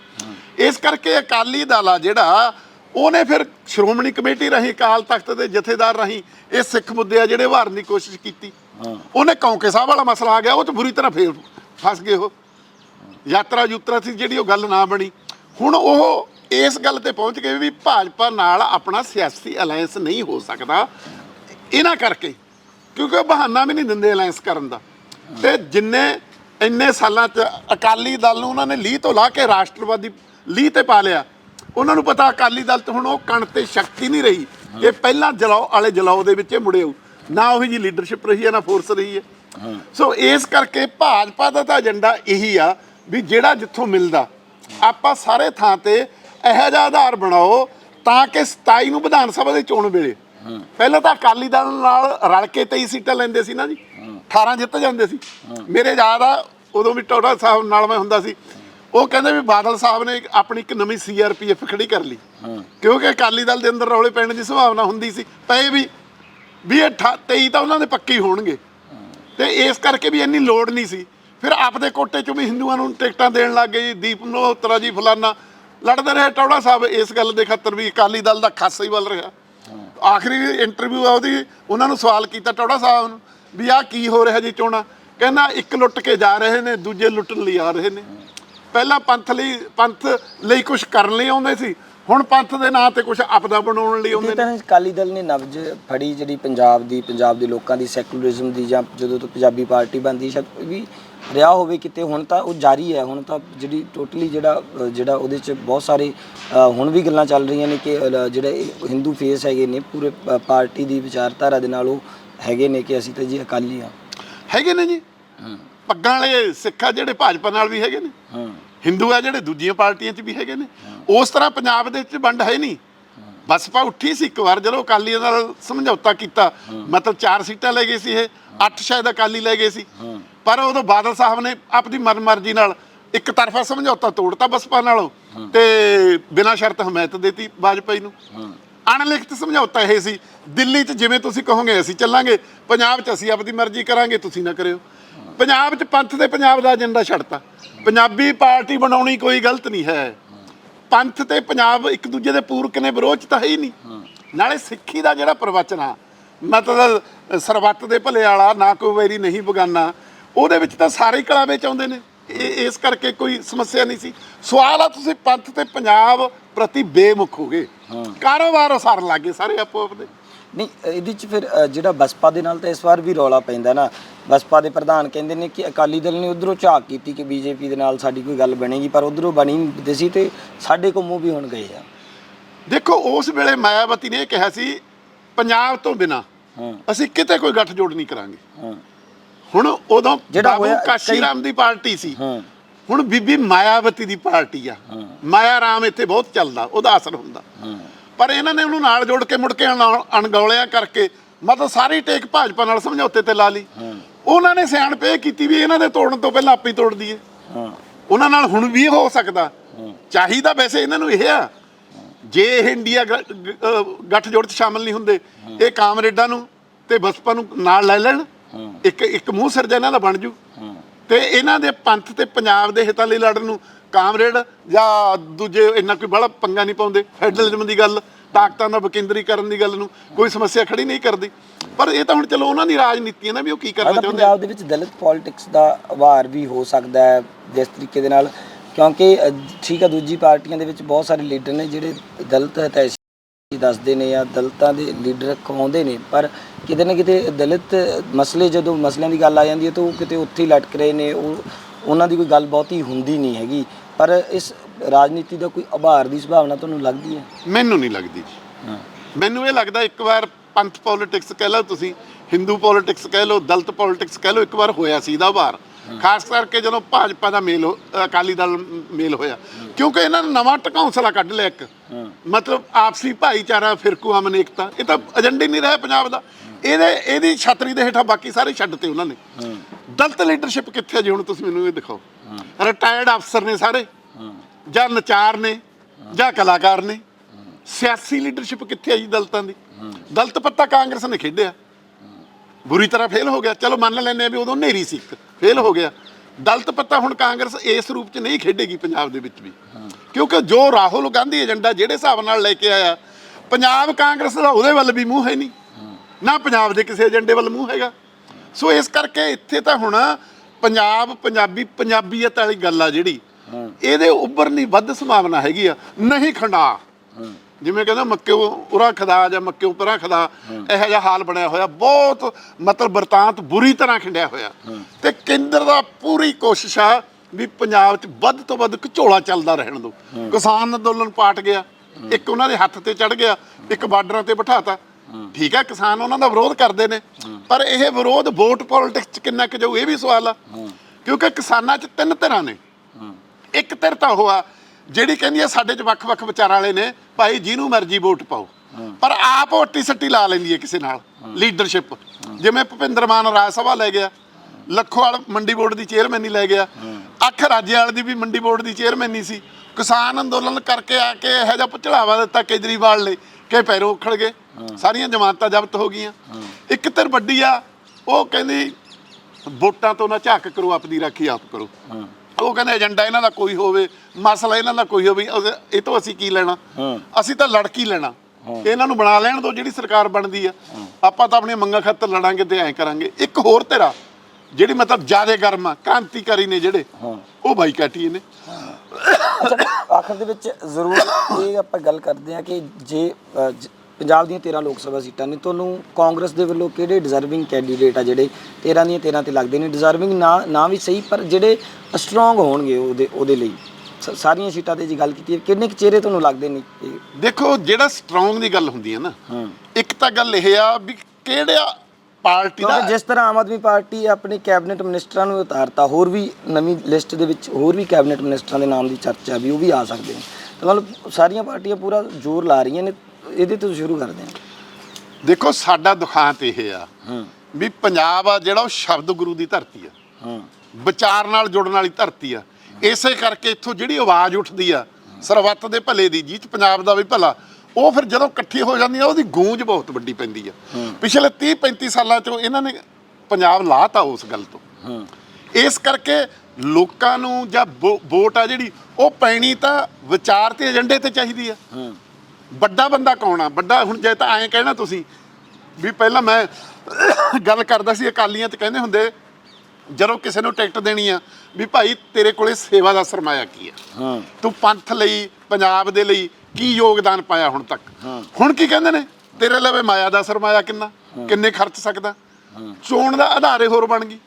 ਇਸ ਕਰਕੇ ਅਕਾਲੀ ਦਲ ਆ ਜਿਹੜਾ ਉਹਨੇ ਫਿਰ ਸ਼੍ਰੋਮਣੀ ਕਮੇਟੀ ਰਾਹੀਂ ਅਕਾਲ ਤਖਤ ਦੇ ਜਥੇਦਾਰ ਰਾਹੀਂ ਇਹ ਸਿੱਖ ਮੁੱਦੇ ਆ ਜਿਹੜੇ ਉਭਾਰਨ ਦੀ ਕੋਸ਼ਿਸ਼ ਕੀਤੀ। ਉਹਨੇ ਕੌਂਕੇ ਸਾਹਿਬ ਵਾਲਾ ਮਸਲਾ ਆ ਗਿਆ ਉਹ ਚ ਬੁਰੀ ਤਰ੍ਹਾਂ ਫੇਰ ਫਸ ਗਏ ਉਹ। ਯਾਤਰਾ ਯੂਤਰਾ ਸੀ ਜਿਹੜੀ ਉਹ ਗੱਲ ਨਾ ਬਣੀ। ਹੁਣ ਉਹ ਇਸ ਗੱਲ ਤੇ ਪਹੁੰਚ ਗਏ ਵੀ ਭਾਜਪਾ ਨਾਲ ਆਪਣਾ ਸਿਆਸੀ ਅਲਾਈਅੰਸ ਨਹੀਂ ਹੋ ਸਕਦਾ। ਇਹਨਾਂ ਕਰਕੇ ਕਿਉਂਕਿ ਉਹ ਬਹਾਨਾ ਵੀ ਨਹੀਂ ਦਿੰਦੇ ਅਲਾਈਅੰਸ ਕਰਨ ਦਾ। ਤੇ ਜਿੰਨੇ ਇੰਨੇ ਸਾਲਾਂ 'ਚ ਅਕਾਲੀ ਦਲ ਨੂੰ ਉਹਨਾਂ ਨੇ ਲੀਹ ਤੋਂ ਲਾ ਕੇ ਰਾਸ਼ਟਰਵਾਦੀ ਲੀਹ ਤੇ ਪਾ ਲਿਆ ਉਹਨਾਂ ਨੂੰ ਪਤਾ ਅਕਾਲੀ ਦਲ ਤੇ ਹੁਣ ਉਹ ਕਣ ਤੇ ਸ਼ਕਤੀ ਨਹੀਂ ਰਹੀ। ਇਹ ਪਹਿਲਾਂ ਜਲਾਓ ਵਾਲੇ ਜਲਾਓ ਦੇ ਵਿੱਚ ਇਹ ਮੁੜੇ ਆਊ। ਨਾ ਉਹੀ ਜੀ ਲੀਡਰਸ਼ਿਪ ਰਹੀ ਹੈ ਨਾ ਫੋਰਸ ਰਹੀ ਹੈ। ਸੋ ਇਸ ਕਰਕੇ ਭਾਜਪਾ ਦਾ ਤਾਂ ਏਜੰਡਾ ਇਹੀ ਆ ਵੀ ਜਿਹੜਾ ਜਿੱਥੋਂ ਮਿਲਦਾ ਆਪਾਂ ਸਾਰੇ ਥਾਂ ਤੇ ਇਹੋ ਜਿਹਾ ਆਧਾਰ ਬਣਾਓ ਤਾਂ ਕਿ 27 ਨੂੰ ਵਿਧਾਨ ਸਭਾ ਦੀ ਚੋਣ ਵੇਲੇ। ਪਹਿਲਾਂ ਤਾਂ ਅਕਾਲੀ ਦਲ ਨਾਲ ਰਲ ਕੇ 23 ਸੀਟਾਂ ਲੈਂਦੇ ਸੀ ਨਾ ਜੀ। 18 ਜਿੱਤ ਜਾਂਦੇ ਸੀ। ਮੇਰੇ ਯਾਦ ਆ ਉਦੋਂ ਵੀ ਟੋੜਾ ਸਾਹਿਬ ਨਾਲ ਮੈਂ ਹੁੰਦਾ ਸੀ। ਉਹ ਕਹਿੰਦੇ ਵੀ ਬਾਦਲ ਸਾਹਿਬ ਨੇ ਇੱਕ- ਆਪਣੀ ਇੱਕ ਨਵੀਂ ਸੀਆਰਪੀਐਫ ਖੜੀ ਕਰ ਲਈ। ਕਿਉਂਕਿ ਅਕਾਲੀ ਦਲ ਦੇ ਅੰਦਰ ਰੌਲੇ ਪੈਣ ਦੀ ਸੰਭਾਵਨਾ ਹੁੰਦੀ ਸੀ। ਪਏ ਵੀ ਵੀ ਇਹ 23 ਤਾਂ ਉਹਨਾਂ ਦੇ ਪੱਕੇ ਹੀ ਹੋਣਗੇ। ਤੇ ਇਸ ਕਰਕੇ ਵੀ ਇੰਨੀ ਲੋੜ ਨਹੀਂ ਸੀ। ਫਿਰ ਆਪਦੇ ਕੋਟੇ ਚੋਂ ਵੀ ਹਿੰਦੂਆਂ ਨੂੰ ਟਿਕਟਾਂ ਦੇਣ ਲੱਗ ਗਏ ਜੀ। ਦੀਪ ਮਲਹੋਤਰਾ ਜੀ ਫਲਾਨਾ। ਲੜਦੇ ਰਹੇ ਟੌੜਾ ਸਾਹਿਬ। ਇਸ ਗੱਲ ਦੇ ਖਾਤਰ ਵੀ ਅਕਾਲੀ ਦਲ ਦਾ ਖਾਸਾ ਹੀ ਵੱਲ ਰਿਹਾ। ਆਖਰੀ ਇੰਟਰਵਿਊ ਆ ਉਹਦੀ। ਉਹਨਾਂ ਨੂੰ ਸਵਾਲ ਕੀਤਾ ਟੌੜਾ ਸਾਹਿਬ ਨੂੰ ਵੀ ਆਹ ਕੀ ਹੋ ਰਿਹਾ ਜੀ ਚੋਣਾ? ਕਹਿੰਦਾ ਇੱਕ ਲੁੱਟ ਕੇ ਜਾ ਰਹੇ ਨੇ ਦੂਜੇ ਲੁੱਟਣ ਲਈ ਆ ਰਹੇ ਨੇ। ਪਹਿਲਾਂ ਪੰਥ ਲਈ ਪੰਥ ਲਈ ਕੁਝ ਕਰਨ ਲਈ ਆਉਂਦੇ ਸੀ ਹੁਣ ਪੰਥ ਦੇ ਨਾਂ ਤੇ ਕੁਝ ਆਪਦਾ ਬਣਾਉਣ ਲਈ ਆਉਂਦੇ ਨੇ। ਤਾਂ ਅਕਾਲੀ ਦਲ ਨੇ ਨਬਜ ਫੜੀ ਜਿਹੜੀ ਪੰਜਾਬ ਦੀ ਪੰਜਾਬ ਦੇ ਲੋਕਾਂ ਦੀ ਸੈਕੂਲਰਿਜ਼ਮ ਦੀ ਜਾਂ ਜਦੋਂ ਤੋਂ ਪੰਜਾਬੀ ਪਾਰਟੀ ਬਣਦੀ ਸ਼ਾਇਦ ਵੀ ਰਿਹਾ ਹੋਵੇ ਕਿਤੇ ਹੁਣ ਤਾਂ ਉਹ ਜਾਰੀ ਹੈ ਹੁਣ ਤਾਂ ਜਿਹੜੀ ਟੋਟਲੀ ਜਿਹੜਾ ਜਿਹੜਾ ਉਹਦੇ ਚ ਬਹੁਤ ਸਾਰੇ ਹੁਣ ਵੀ ਗੱਲਾਂ ਚੱਲ ਰਹੀਆਂ ਨੇ ਕਿ ਜਿਹੜੇ ਹਿੰਦੂ ਫੇਸ ਹੈਗੇ ਨੇ ਪੂਰੇ ਪਾਰਟੀ ਦੀ ਵਿਚਾਰਧਾਰਾ ਦੇ ਨਾਲ ਉਹ ਹੈਗੇ ਨੇ ਕਿ ਅਸੀਂ ਤਾਂ ਜੀ ਅਕਾਲੀ ਆ ਹੈਗੇ ਨੇ ਜੀ। ਪੱਗਾਂ ਵਾਲੇ ਸਿੱਖਾ ਜਿਹੜੇ ਭਾਜਪਾ ਨਾਲ ਵੀ ਹੈਗੇ ਨੇ। ਹਾਂ। ਹਿੰਦੂ ਆ ਜਿਹੜੇ ਦੂਜੀਆਂ ਪਾਰਟੀਆਂ 'ਚ ਵੀ ਹੈਗੇ ਨੇ। ਉਸ ਤਰ੍ਹਾਂ ਪੰਜਾਬ ਦੇ ਵਿੱਚ ਵੰਡ ਹੈ ਨਹੀਂ। ਬਸਪਾ ਉੱਠੀ ਸੀ ਇੱਕ ਵਾਰ ਜਦੋਂ ਅਕਾਲੀਆਂ ਨਾਲ ਸਮਝੌਤਾ ਕੀਤਾ। ਮਤਲਬ ਚਾਰ ਸੀਟਾਂ ਲੈ ਗਏ ਸੀ ਇਹ। ਅੱਠ ਸ਼ਾਇਦ ਅਕਾਲੀ ਲੈ ਗਏ ਸੀ। ਪਰ ਉਦੋਂ ਬਾਦਲ ਸਾਹਿਬ ਨੇ ਆਪਣੀ ਮਨਮਰਜ਼ੀ ਨਾਲ ਇੱਕ ਤਰਫਾ ਸਮਝੌਤਾ ਤੋੜਤਾ ਬਸਪਾ ਨਾਲੋਂ ਤੇ ਬਿਨਾਂ ਸ਼ਰਤ ਹਮਾਇਤ ਦਿੱਤੀ ਵਾਜਪਾਈ ਨੂੰ। ਅਣਲਿਖਤ ਸਮਝੌਤਾ ਇਹ ਸੀ। ਦਿੱਲੀ 'ਚ ਜਿਵੇਂ ਤੁਸੀਂ ਕਹੋਗੇ ਅਸੀਂ ਚੱਲਾਂਗੇ। ਪੰਜਾਬ 'ਚ ਅਸੀਂ ਆਪਣੀ ਮਰਜ਼ੀ ਕਰਾਂਗੇ ਤੁਸੀਂ ਨਾ ਕਰਿਓ। ਪੰਜਾਬ 'ਚ ਪੰਥ ਤੇ ਪੰਜਾਬ ਦਾ ਏਜੰਡਾ ਛੱਡਤਾ। ਪੰਜਾਬੀ ਪਾਰਟੀ ਬਣਾਉਣੀ ਕੋਈ ਗਲਤ ਨਹੀਂ ਹੈ। ਪੰਥ ਤੇ ਪੰਜਾਬ ਇੱਕ ਦੂਜੇ ਦੇ ਪੂਰਕ ਨੇ ਵਿਰੋਧ ਤਾਂ ਹੈ ਹੀ ਨਹੀਂ। ਨਾਲੇ ਸਿੱਖੀ ਦਾ ਜਿਹੜਾ ਪ੍ਰਵਚਨ ਆ ਮਤਲਬ ਸਰਬੱਤ ਦੇ ਭਲੇ ਵਾਲਾ ਨਾ ਕੋਈ ਵੈਰੀ ਨਹੀਂ ਬਗਾਨਾ ਉਹਦੇ ਵਿੱਚ ਤਾਂ ਸਾਰੇ ਹੀ ਕਲਾਵੇ ਚ ਆਉਂਦੇ ਨੇ। ਇਹ ਇਸ ਕਰਕੇ ਕੋਈ ਸਮੱਸਿਆ ਨਹੀਂ ਸੀ। ਸਵਾਲ ਆ ਤੁਸੀਂ ਪੰਥ ਤੇ ਪੰਜਾਬ ਪ੍ਰਤੀ ਬੇਮੁਖ ਹੋ ਗਏ। ਕਾਰੋਬਾਰ ਉਸਾਰਨ ਲੱਗੇ ਸਾਰੇ ਆਪੋ ਆਪਦੇ ਨਹੀਂ ਇਹਦੇ ਚ ਫਿਰ ਅ, ਜਿਹੜਾ ਬਸਪਾ ਦੇ ਨਾਲ ਤਾਂ ਇਸ ਵਾਰ ਵੀ ਰੌਲਾ ਪੈਂਦਾ ਨਾ। ਬਸਪਾ ਦੇ ਪ੍ਰਧਾਨ ਕਹਿੰਦੇ ਨੇ ਕਿ ਅਕਾਲੀ ਦਲ ਨੇ ਉਧਰੋਂ ਝਾਕ ਕੀਤੀ ਕਿ ਬੀਜੇਪੀ ਦੇ ਨਾਲ ਸਾਡੀ ਕੋਈ ਗੱਲ ਬਣੇਗੀ ਪਰ ਉਧਰੋਂ ਬਣੀ ਨਹੀਂ ਦਿਸੀ ਤੇ ਸਾਡੇ ਕੋਲ ਮੂੰਹ ਵੀ ਹੁਣ ਗਏ ਆ। ਦੇਖੋ ਉਸ ਵੇਲੇ ਮਾਇਆਵਤੀ ਨੇ ਇਹ ਕਿਹਾ ਸੀ ਪੰਜਾਬ ਤੋਂ ਬਿਨਾ ਹਾਂ। ਅਸੀਂ ਕਿਤੇ ਕੋਈ ਗੱਠਜੋੜ ਨਹੀਂ ਕਰਾਂਗੇ। ਹਾਂ। ਹੁਣ ਉਦੋਂ ਜਿਹੜਾ ਬਾਬੂ ਹੋਇਆ ਕਈ- ਰਾਮ ਦੀ ਪਾਰਟੀ ਸੀ। ਹਾਂ। ਹੁਣ ਬੀਬੀ ਮਾਇਆਵਤੀ ਦੀ ਪਾਰਟੀ ਆ। ਮਾਇਆ ਰਾਮ ਇੱਥੇ ਬਹੁਤ ਚੱਲਦਾ ਉਹਦਾ ਅਸਰ ਹੁੰਦਾ। ਹਾਂ। ਪਰ ਇਹਨਾਂ ਨੇ ਉਹਨੂੰ ਨਾਲ ਜੋੜ ਕੇ ਮੁੜ ਕੇ ਅਣ- ਅਣਗੌਲਿਆਂ ਕਰਕੇ ਮਤਲਬ ਸਾਰੀ ਟੇਕ ਭਾਜਪਾ ਨਾਲ ਸਮਝੌਤੇ ਤੇ ਲਾ ਲਈ। ਉਹਨਾਂ ਨੇ ਸਿਆਣਪ ਇਹ ਕੀਤੀ ਵੀ ਇਹਨਾਂ ਦੇ ਤੋੜਨ ਤੋਂ ਪਹਿਲਾਂ ਆਪੇ ਤੋੜ ਦਈਏ। ਉਹਨਾਂ ਨਾਲ ਹੁਣ ਵੀ ਹੋ ਸਕਦਾ। ਚਾਹੀਦਾ ਵੈਸੇ ਇਹਨਾਂ ਨੂੰ ਇਹ ਆ। ਜੇ ਇਹ ਇੰਡੀਆ ਗੱਠਜੋੜ 'ਚ ਸ਼ਾਮਲ ਨਹੀਂ ਹੁੰਦੇ ਇਹ ਕਾਮਰੇਡਾਂ ਨੂੰ ਤੇ ਬਸਪਾ ਨੂੰ ਨਾਲ ਲੈ ਲੈਣ। ਇੱਕ ਇੱਕ ਮੂੰਹ ਸਿਰ ਇਹਨਾਂ ਦਾ ਬਣ ਜੂ। ਤੇ ਇਹਨਾਂ ਦੇ ਪੰਥ ਤੇ ਪੰਜਾਬ ਦੇ ਹਿੱਤਾਂ ਲਈ ਲੜਨ ਨੂੰ ਕਾਮਰੇਡ ਜਾਂ ਦੂਜੇ ਇੰਨਾ ਕੋਈ ਬੜਾ ਪੰਗਾ ਨਹੀਂ ਪਾਉਂਦੇ ਫੈਡਰਲਿਜ਼ਮ ਦੀ ਗੱਲ ਤਾਕਤਾਂ ਦਾ ਵਿਕੇਂਦਰੀਕਰਨ ਦੀ ਗੱਲ ਨੂੰ ਕੋਈ ਸਮੱਸਿਆ ਖੜੀ ਨਹੀਂ ਕਰਦੀ ਪਰ ਇਹ ਤਾਂ ਹੁਣ ਚਲੋ ਉਹਨਾਂ ਦੀ ਰਾਜਨੀਤੀ ਹੈ ਨਾ ਵੀ ਉਹ ਕੀ ਕਰਨਾ ਚਾਹੁੰਦੇ ਆ। ਪੰਜਾਬ ਦੇ ਵਿੱਚ ਦਲਿਤ ਪੋਲਿਟਿਕਸ ਦਾ ਉਭਾਰ ਵੀ ਹੋ ਸਕਦਾ ਹੈ ਜਿਸ ਤਰੀਕੇ ਦੇ ਨਾਲ ਕਿਉਂਕਿ ਠੀਕ ਹੈ ਦੂਜੀ ਪਾਰਟੀਆਂ ਦੇ ਵਿੱਚ ਬਹੁਤ ਸਾਰੇ ਲੀਡਰ ਨੇ ਜਿਹੜੇ ਦਲਿਤ ਹਤੈਸ਼ੀ ਦੱਸਦੇ ਨੇ ਜਾਂ ਦਲਿਤਾਂ ਦੇ ਲੀਡਰ ਕਹਾਉਂਦੇ ਨੇ ਪਰ ਕਿਤੇ ਨਾ ਕਿਤੇ ਦਲਿਤ ਮਸਲੇ ਜਦੋਂ ਮਸਲਿਆਂ ਦੀ ਗੱਲ ਆ ਜਾਂਦੀ ਹੈ ਤਾਂ ਉਹ ਕਿਤੇ ਉੱਥੇ ਹੀ ਲਟਕ ਰਹੇ ਨੇ ਉਹ ਉਹਨਾਂ ਦੀ ਕੋਈ ਗੱਲ ਬਹੁਤੀ ਹੁੰਦੀ ਨਹੀਂ ਹੈਗੀ ਪਰ ਇਸ ਰਾਜਨੀਤੀ ਦਾ ਕੋਈ ਉਭਾਰ ਦੀ ਸੰਭਾਵਨਾ ਤੁਹਾਨੂੰ ਲੱਗਦੀ ਹੈ? ਮੈਨੂੰ ਨਹੀਂ ਲੱਗਦੀ ਜੀ। ਮੈਨੂੰ ਇਹ ਲੱਗਦਾ ਇੱਕ ਵਾਰ ਪੰਥ ਪੋਲਿਟਿਕਸ ਕਹਿ ਲਓ ਤੁਸੀਂ ਹਿੰਦੂ ਪੋਲਿਟਿਕਸ ਕਹਿ ਲਓ ਦਲਿਤ ਪੋਲਿਟਿਕਸ ਕਹਿ ਲਓ ਇੱਕ ਵਾਰ ਹੋਇਆ ਸੀ ਇਹਦਾ ਉਭਾਰ ਖਾਸ ਕਰਕੇ ਜਦੋਂ ਭਾਜਪਾ ਦਾ ਮੇਲ ਅਕਾਲੀ ਦਲ ਮੇਲ ਹੋਇਆ। ਕਿਉਂਕਿ ਇਹਨਾਂ ਨੇ ਨਵਾਂ ਟਕੌਂਸਲਾ ਕੱਢ ਲਿਆ ਇੱਕ। ਮਤਲਬ ਆਪਸੀ ਭਾਈਚਾਰਾ ਫਿਰਕੂ ਅਮਨ ਏਕਤਾ ਇਹ ਤਾਂ ਏਜੰਡੇ ਨਹੀਂ ਰਿਹਾ ਪੰਜਾਬ ਦਾ। ਇਹਦੇ ਇਹਦੀ ਛਤਰੀ ਦੇ ਹੇਠਾਂ ਬਾਕੀ ਸਾਰੇ ਛੱਡਤੇ ਉਹਨਾਂ ਨੇ। ਦਲਤ ਲੀਡਰਸ਼ਿਪ ਕਿੱਥੇ ਜੀ? ਹੁਣ ਤੁਸੀਂ ਮੈਨੂੰ ਇਹ ਦਿਖਾਓ। ਰਿਟਾਇਰਡ ਅਫਸਰ ਨੇ ਸਾਰੇ ਜਾਂ ਨਚਾਰ ਨੇ ਜਾਂ ਕਲਾਕਾਰ ਨੇ। ਸਿਆਸੀ ਲੀਡਰਸ਼ਿਪ ਕਿੱਥੇ ਜੀ ਦਲਤਾਂ ਦੀ? ਦਲਤ ਪੱਤਾ ਕਾਂਗਰਸ ਨੇ ਖੇਡਿਆ। ਬੁਰੀ ਤਰ੍ਹਾਂ ਫੇਲ ਹੋ ਗਿਆ। ਚਲੋ ਮੰਨ ਲੈਂਦੇ ਆ ਵੀ ਉਦੋਂ ਨੇਰੀ ਸੀ ਫੇਲ ਹੋ ਗਿਆ। ਦਲਤ ਪੱਤਾ ਹੁਣ ਕਾਂਗਰਸ ਇਸ ਰੂਪ 'ਚ ਨਹੀਂ ਖੇਡੇਗੀ ਪੰਜਾਬ ਦੇ ਵਿੱਚ ਵੀ। ਕਿਉਂਕਿ ਜੋ ਰਾਹੁਲ ਗਾਂਧੀ ਏਜੰਡਾ ਜਿਹੜੇ ਹਿਸਾਬ ਨਾਲ ਲੈ ਕੇ ਆਇਆ ਪੰਜਾਬ ਕਾਂਗਰਸ ਦਾ ਉਹਦੇ ਵੱਲ ਵੀ ਮੂੰਹ ਹੈ ਨਹੀਂ। ਨਾ ਪੰਜਾਬ ਦੇ ਕਿਸੇ ਏਜੰਡੇ ਵੱਲ ਮੂੰਹ ਹੈਗਾ। ਸੋ ਇਸ ਕਰਕੇ ਇੱਥੇ ਤਾਂ ਹੁਣ ਪੰਜਾਬ ਪੰਜਾਬੀ ਪੰਜਾਬੀਅਤ ਵਾਲੀ ਗੱਲ ਆ ਜਿਹੜੀ। ਇਹਦੇ ਉੱਪਰ ਨਹੀਂ ਵੱਧ ਸੰਭਾਵਨਾ ਹੈਗੀ ਆ। ਨਹੀਂ ਖੰਡਾ। ਜਿਵੇਂ ਕਹਿੰਦਾ ਮੱਕੇ ਉਰਾ ਖਦਾ ਜਾਂ ਮੱਕੇ ਉਪਰਾ ਖਦਾ ਇਹੋ ਜਿਹਾ ਹਾਲ ਬਣਿਆ ਹੋਇਆ। ਬਹੁਤ ਮਤਲਬ ਵਰਤਾਂਤ ਬੁਰੀ ਤਰ੍ਹਾਂ ਖਿੰਡਿਆ ਹੋਇਆ। ਤੇ ਕੇਂਦਰ ਦਾ ਪੂਰੀ ਕੋਸ਼ਿਸ਼ ਆ ਵੀ ਪੰਜਾਬ 'ਚ ਵੱਧ ਤੋਂ ਵੱਧ ਘਚੋਲਾ ਚੱਲਦਾ ਰਹਿਣ ਦੋ। ਕਿਸਾਨ ਅੰਦੋਲਨ ਪਾਟ ਗਿਆ। ਇੱਕ ਉਹਨਾਂ ਦੇ ਹੱਥ ਤੇ ਚੜ ਗਿਆ। ਇੱਕ ਬਾਰਡਰਾਂ ਤੇ ਬਿਠਾਤਾ। ਠੀਕ ਹੈ ਕਿਸਾਨ ਉਹਨਾਂ ਦਾ ਵਿਰੋਧ ਕਰਦੇ ਨੇ। ਪਰ ਇਹ ਵਿਰੋਧ ਵੋਟ ਪੋਲਿਟਿਕਸ 'ਚ ਕਿੰਨਾ ਕੁ ਜਾਊ ਇਹ ਵੀ ਸਵਾਲ ਆ। ਕਿਉਂਕਿ ਕਿਸਾਨਾਂ 'ਚ ਤਿੰਨ ਤਰ੍ਹਾਂ ਨੇ। ਇੱਕ ਧਿਰ ਤਾਂ ਉਹ ਆ ਜਿਹੜੀ ਕਹਿੰਦੀ ਆ ਸਾਡੇ 'ਚ ਵੱਖ-ਵੱਖ ਵਿਚਾਰਾਂ ਵਾਲੇ ਨੇ ਭਾਈ ਜਿਹਨੂੰ ਮਰਜ਼ੀ ਵੋਟ ਪਾਓ। ਪਰ ਆਪ ਓਟੀ ਸੱਟੀ ਲਾ ਲੈਂਦੀ ਹੈ ਕਿਸੇ ਨਾਲ ਲੀਡਰਸ਼ਿਪ। ਜਿਵੇਂ ਭੁਪਿੰਦਰ ਮਾਨ ਰਾਜ ਸਭਾ ਲੈ ਗਿਆ ਲੱਖੋਵਾਲ ਮੰਡੀ ਬੋਰਡ ਦੀ ਚੇਅਰਮੈਨੀ ਲੈ ਗਿਆ। ਅੱਖ ਰਾਜੇਵਾਲ ਦੀ ਵੀ ਮੰਡੀ ਬੋਰਡ ਦੀ ਚੇਅਰਮੈਨੀ ਸੀ। ਕਿਸਾਨ ਅੰਦੋਲਨ ਕਰਕੇ ਆ ਕੇ ਇਹੋ ਜਿਹਾ ਪੁਚੜਾਵਾ ਦਿੱਤਾ ਕੇਜਰੀਵਾਲ ਨੇ। ਕਿ ਪੈਰੋਂ ਉਖੜ ਗਏ। ਸਾਰੀਆਂ ਜ਼ਮਾਨਤਾਂ ਜ਼ਬਤ ਹੋ ਗਈਆਂ। ਇੱਕ ਧਿਰ ਵੱਡੀ ਆ ਉਹ ਕਹਿੰਦੀ ਵੋਟਾਂ ਤੋਂ ਨਾ ਝਾਕ ਕਰੋ ਆਪਦੀ ਰਾਖੀ ਆਪ ਕਰੋ। ਉਹ ਕਹਿੰਦੇ ਏਜੰਡਾ ਇਹਨਾਂ ਦਾ ਕੋਈ ਹੋਵੇ ਮਸਲਾ ਇਹਨਾਂ ਦਾ ਕੋਈ ਹੋਵੇ ਇਹ ਤੋਂ ਅਸੀਂ ਕੀ ਲੈਣਾ? ਅਸੀਂ ਤਾਂ ਲੜਕੀ ਲੈਣਾ। ਇਹਨਾਂ ਨੂੰ ਬਣਾ ਲੈਣ ਦੋ ਜਿਹੜੀ ਸਰਕਾਰ ਬਣਦੀ ਆ। ਆਪਾਂ ਤਾਂ ਆਪਣੀਆਂ ਮੰਗਾਂ ਖਾਤਰ ਲੜਾਂਗੇ ਤੇ ਐਂ ਕਰਾਂਗੇ। ਇੱਕ ਹੋਰ ਤੇਰਾ ਜਿਹੜੀ ਮਤਲਬ ਜਿਆਦੇ ਗਰਮ ਆ ਕ੍ਰਾਂਤੀਕਾਰੀ ਨੇ ਜਿਹੜੇ ਉਹ ਬਾਈਕਾਟੀ ਨੇ। ਆਖਰ ਦੇ ਵਿੱਚ ਜ਼ਰੂਰ ਇਹ ਆਪਾਂ ਗੱਲ ਕਰਦੇ ਹਾਂ ਕਿ ਜੇ ਅ, ਜ- ਪੰਜਾਬ ਦੀਆਂ 13 ਲੋਕ ਸਭਾ ਸੀਟਾਂ ਨੇ ਤੁਹਾਨੂੰ ਕਾਂਗਰਸ ਦੇ ਵੱਲੋਂ ਕਿਹੜੇ ਡਿਜ਼ਰਵਿੰਗ ਕੈਂਡੀਡੇਟ ਆ ਜਿਹੜੇ 13 ਦੀਆਂ 13 ਤੇ ਲੱਗਦੇ ਨੇ? ਡਿਜ਼ਰਵਿੰਗ ਨਾ ਨਾ ਵੀ ਸਹੀ ਪਰ ਜਿਹੜੇ ਸਟਰੋਂਗ ਹੋਣਗੇ ਉਹਦੇ ਉਹਦੇ ਲਈ। ਸ- ਸਾਰੀਆਂ ਸੀਟਾਂ ਤੇ ਜੀ ਗੱਲ ਕੀਤੀ ਹੈ, ਕਿੰਨੇ ਕੁ ਚਿਹਰੇ ਤੁਹਾਨੂੰ ਲੱਗਦੇ ਨੇ? ਇਹ ਦੇਖੋ ਜਿਹੜਾ ਸਟਰੋਂਗ ਦੀ ਗੱਲ ਹੁੰਦੀ ਹੈ ਨਾ ਇੱਕ ਤਾਂ ਗੱਲ ਇਹ ਆ ਵੀ ਕਿਹੜਾ ਪਾਰਟੀ ਦਾ ਕਿਉਂਕਿ ਜਿਸ ਤਰ੍ਹਾਂ ਆਮ ਆਦਮੀ ਪਾਰਟੀ ਆਪਣੇ ਕੈਬਨਿਟ ਮਿਨਿਸਟਰਾਂ ਨੂੰ ਉਤਾਰਤਾ ਹੋਰ ਵੀ ਨਵੀਂ ਲਿਸਟ ਦੇ ਵਿੱਚ ਹੋਰ ਵੀ ਕੈਬਨਿਟ ਮਿਨਿਸਟਰਾਂ ਦੇ ਨਾਮ ਦੀ ਚਰਚਾ ਵੀ ਉਹ ਵੀ ਆ ਸਕਦੇ ਨੇ। ਤਾਂ ਮਤਲਬ ਸਾਰੀਆਂ ਪਾਰਟੀਆਂ ਪੂਰਾ ਜ਼ੋਰ ਲਾ ਰਹੀਆਂ ਨੇ ਇਹਦੇ ਤੋਂ ਸ਼ੁਰੂ ਕਰਦੇ ਹਾਂ। ਦੇਖੋ ਸਾਡਾ ਦੁਖਾਂਤ ਇਹ ਆ ਵੀ ਪੰਜਾਬ ਆ ਜਿਹੜਾ ਉਹ ਸ਼ਬਦ ਗੁਰੂ ਦੀ ਧਰਤੀ ਆ। ਹਾਂ। ਵਿਚਾਰ ਨਾਲ ਜੁੜਨ ਵਾਲੀ ਧਰਤੀ ਆ। ਇਸੇ ਕਰਕੇ ਇੱਥੋਂ ਜਿਹੜੀ ਆਵਾਜ਼ ਉੱਠਦੀ ਆ ਸਰਬੱਤ ਦੇ ਭਲੇ ਦੀ ਜਿਹ ਚ ਪੰਜਾਬ ਦਾ ਵੀ ਭਲਾ ਉਹ ਫਿਰ ਜਦੋਂ ਇਕੱਠੀ ਹੋ ਜਾਂਦੀ ਆ ਉਹਦੀ ਗੂੰਜ ਬਹੁਤ ਵੱਡੀ ਪੈਂਦੀ ਆ। ਪਿਛਲੇ 30 35 ਸਾਲਾਂ ਚੋਂ ਇਹਨਾਂ ਨੇ ਪੰਜਾਬ ਲਾਤਾ ਉਸ ਗੱਲ ਤੋਂ। ਇਸ ਕਰਕੇ ਲੋਕਾਂ ਨੂੰ ਜਾਂ ਵੋਟ ਆ ਜਿਹੜੀ ਉਹ ਪੈਣੀ ਤਾਂ ਵਿਚਾਰ ਤੇ ਏਜੰਡੇ ਤੇ ਚਾਹੀਦੀ ਆ। ਵੱਡਾ ਬੰਦਾ ਕੌਣ ਆ? ਵੱਡਾ ਹੁਣ ਜੇ ਤਾਂ ਐਂ ਕਹਿਣਾ ਤੁਸੀਂ ਵੀ ਪਹਿਲਾਂ ਮੈਂ ਗੱਲ ਕਰਦਾ ਸੀ ਅਕਾਲੀਆਂ ਤੇ ਕਹਿੰਦੇ ਹੁੰਦੇ ਜਦੋਂ ਕਿਸੇ ਨੂੰ ਟਿਕਟ ਦੇਣੀ ਆ ਵੀ ਭਾਈ ਤੇਰੇ ਕੋਲੇ ਸੇਵਾ ਦਾ ਸਰਮਾਇਆ ਕੀ ਆ? ਹਾਂ। ਤੂੰ ਪੰਥ ਲਈ ਪੰਜਾਬ ਦੇ ਲਈ ਕੀ ਯੋਗਦਾਨ ਪਾਇਆ ਹੁਣ ਤੱਕ? ਹੁਣ ਕੀ ਕਹਿੰਦੇ ਨੇ? ਤੇਰੇ ਲਵੇ ਮਾਇਆ ਦਾ ਸਰਮਾਇਆ ਕਿੰਨਾ? ਕਿੰਨੇ ਖਰਚ ਸਕਦਾ? ਚੋਣ ਦਾ ਆਧਾਰੇ ਹੋਰ ਬਣ ਗਈ।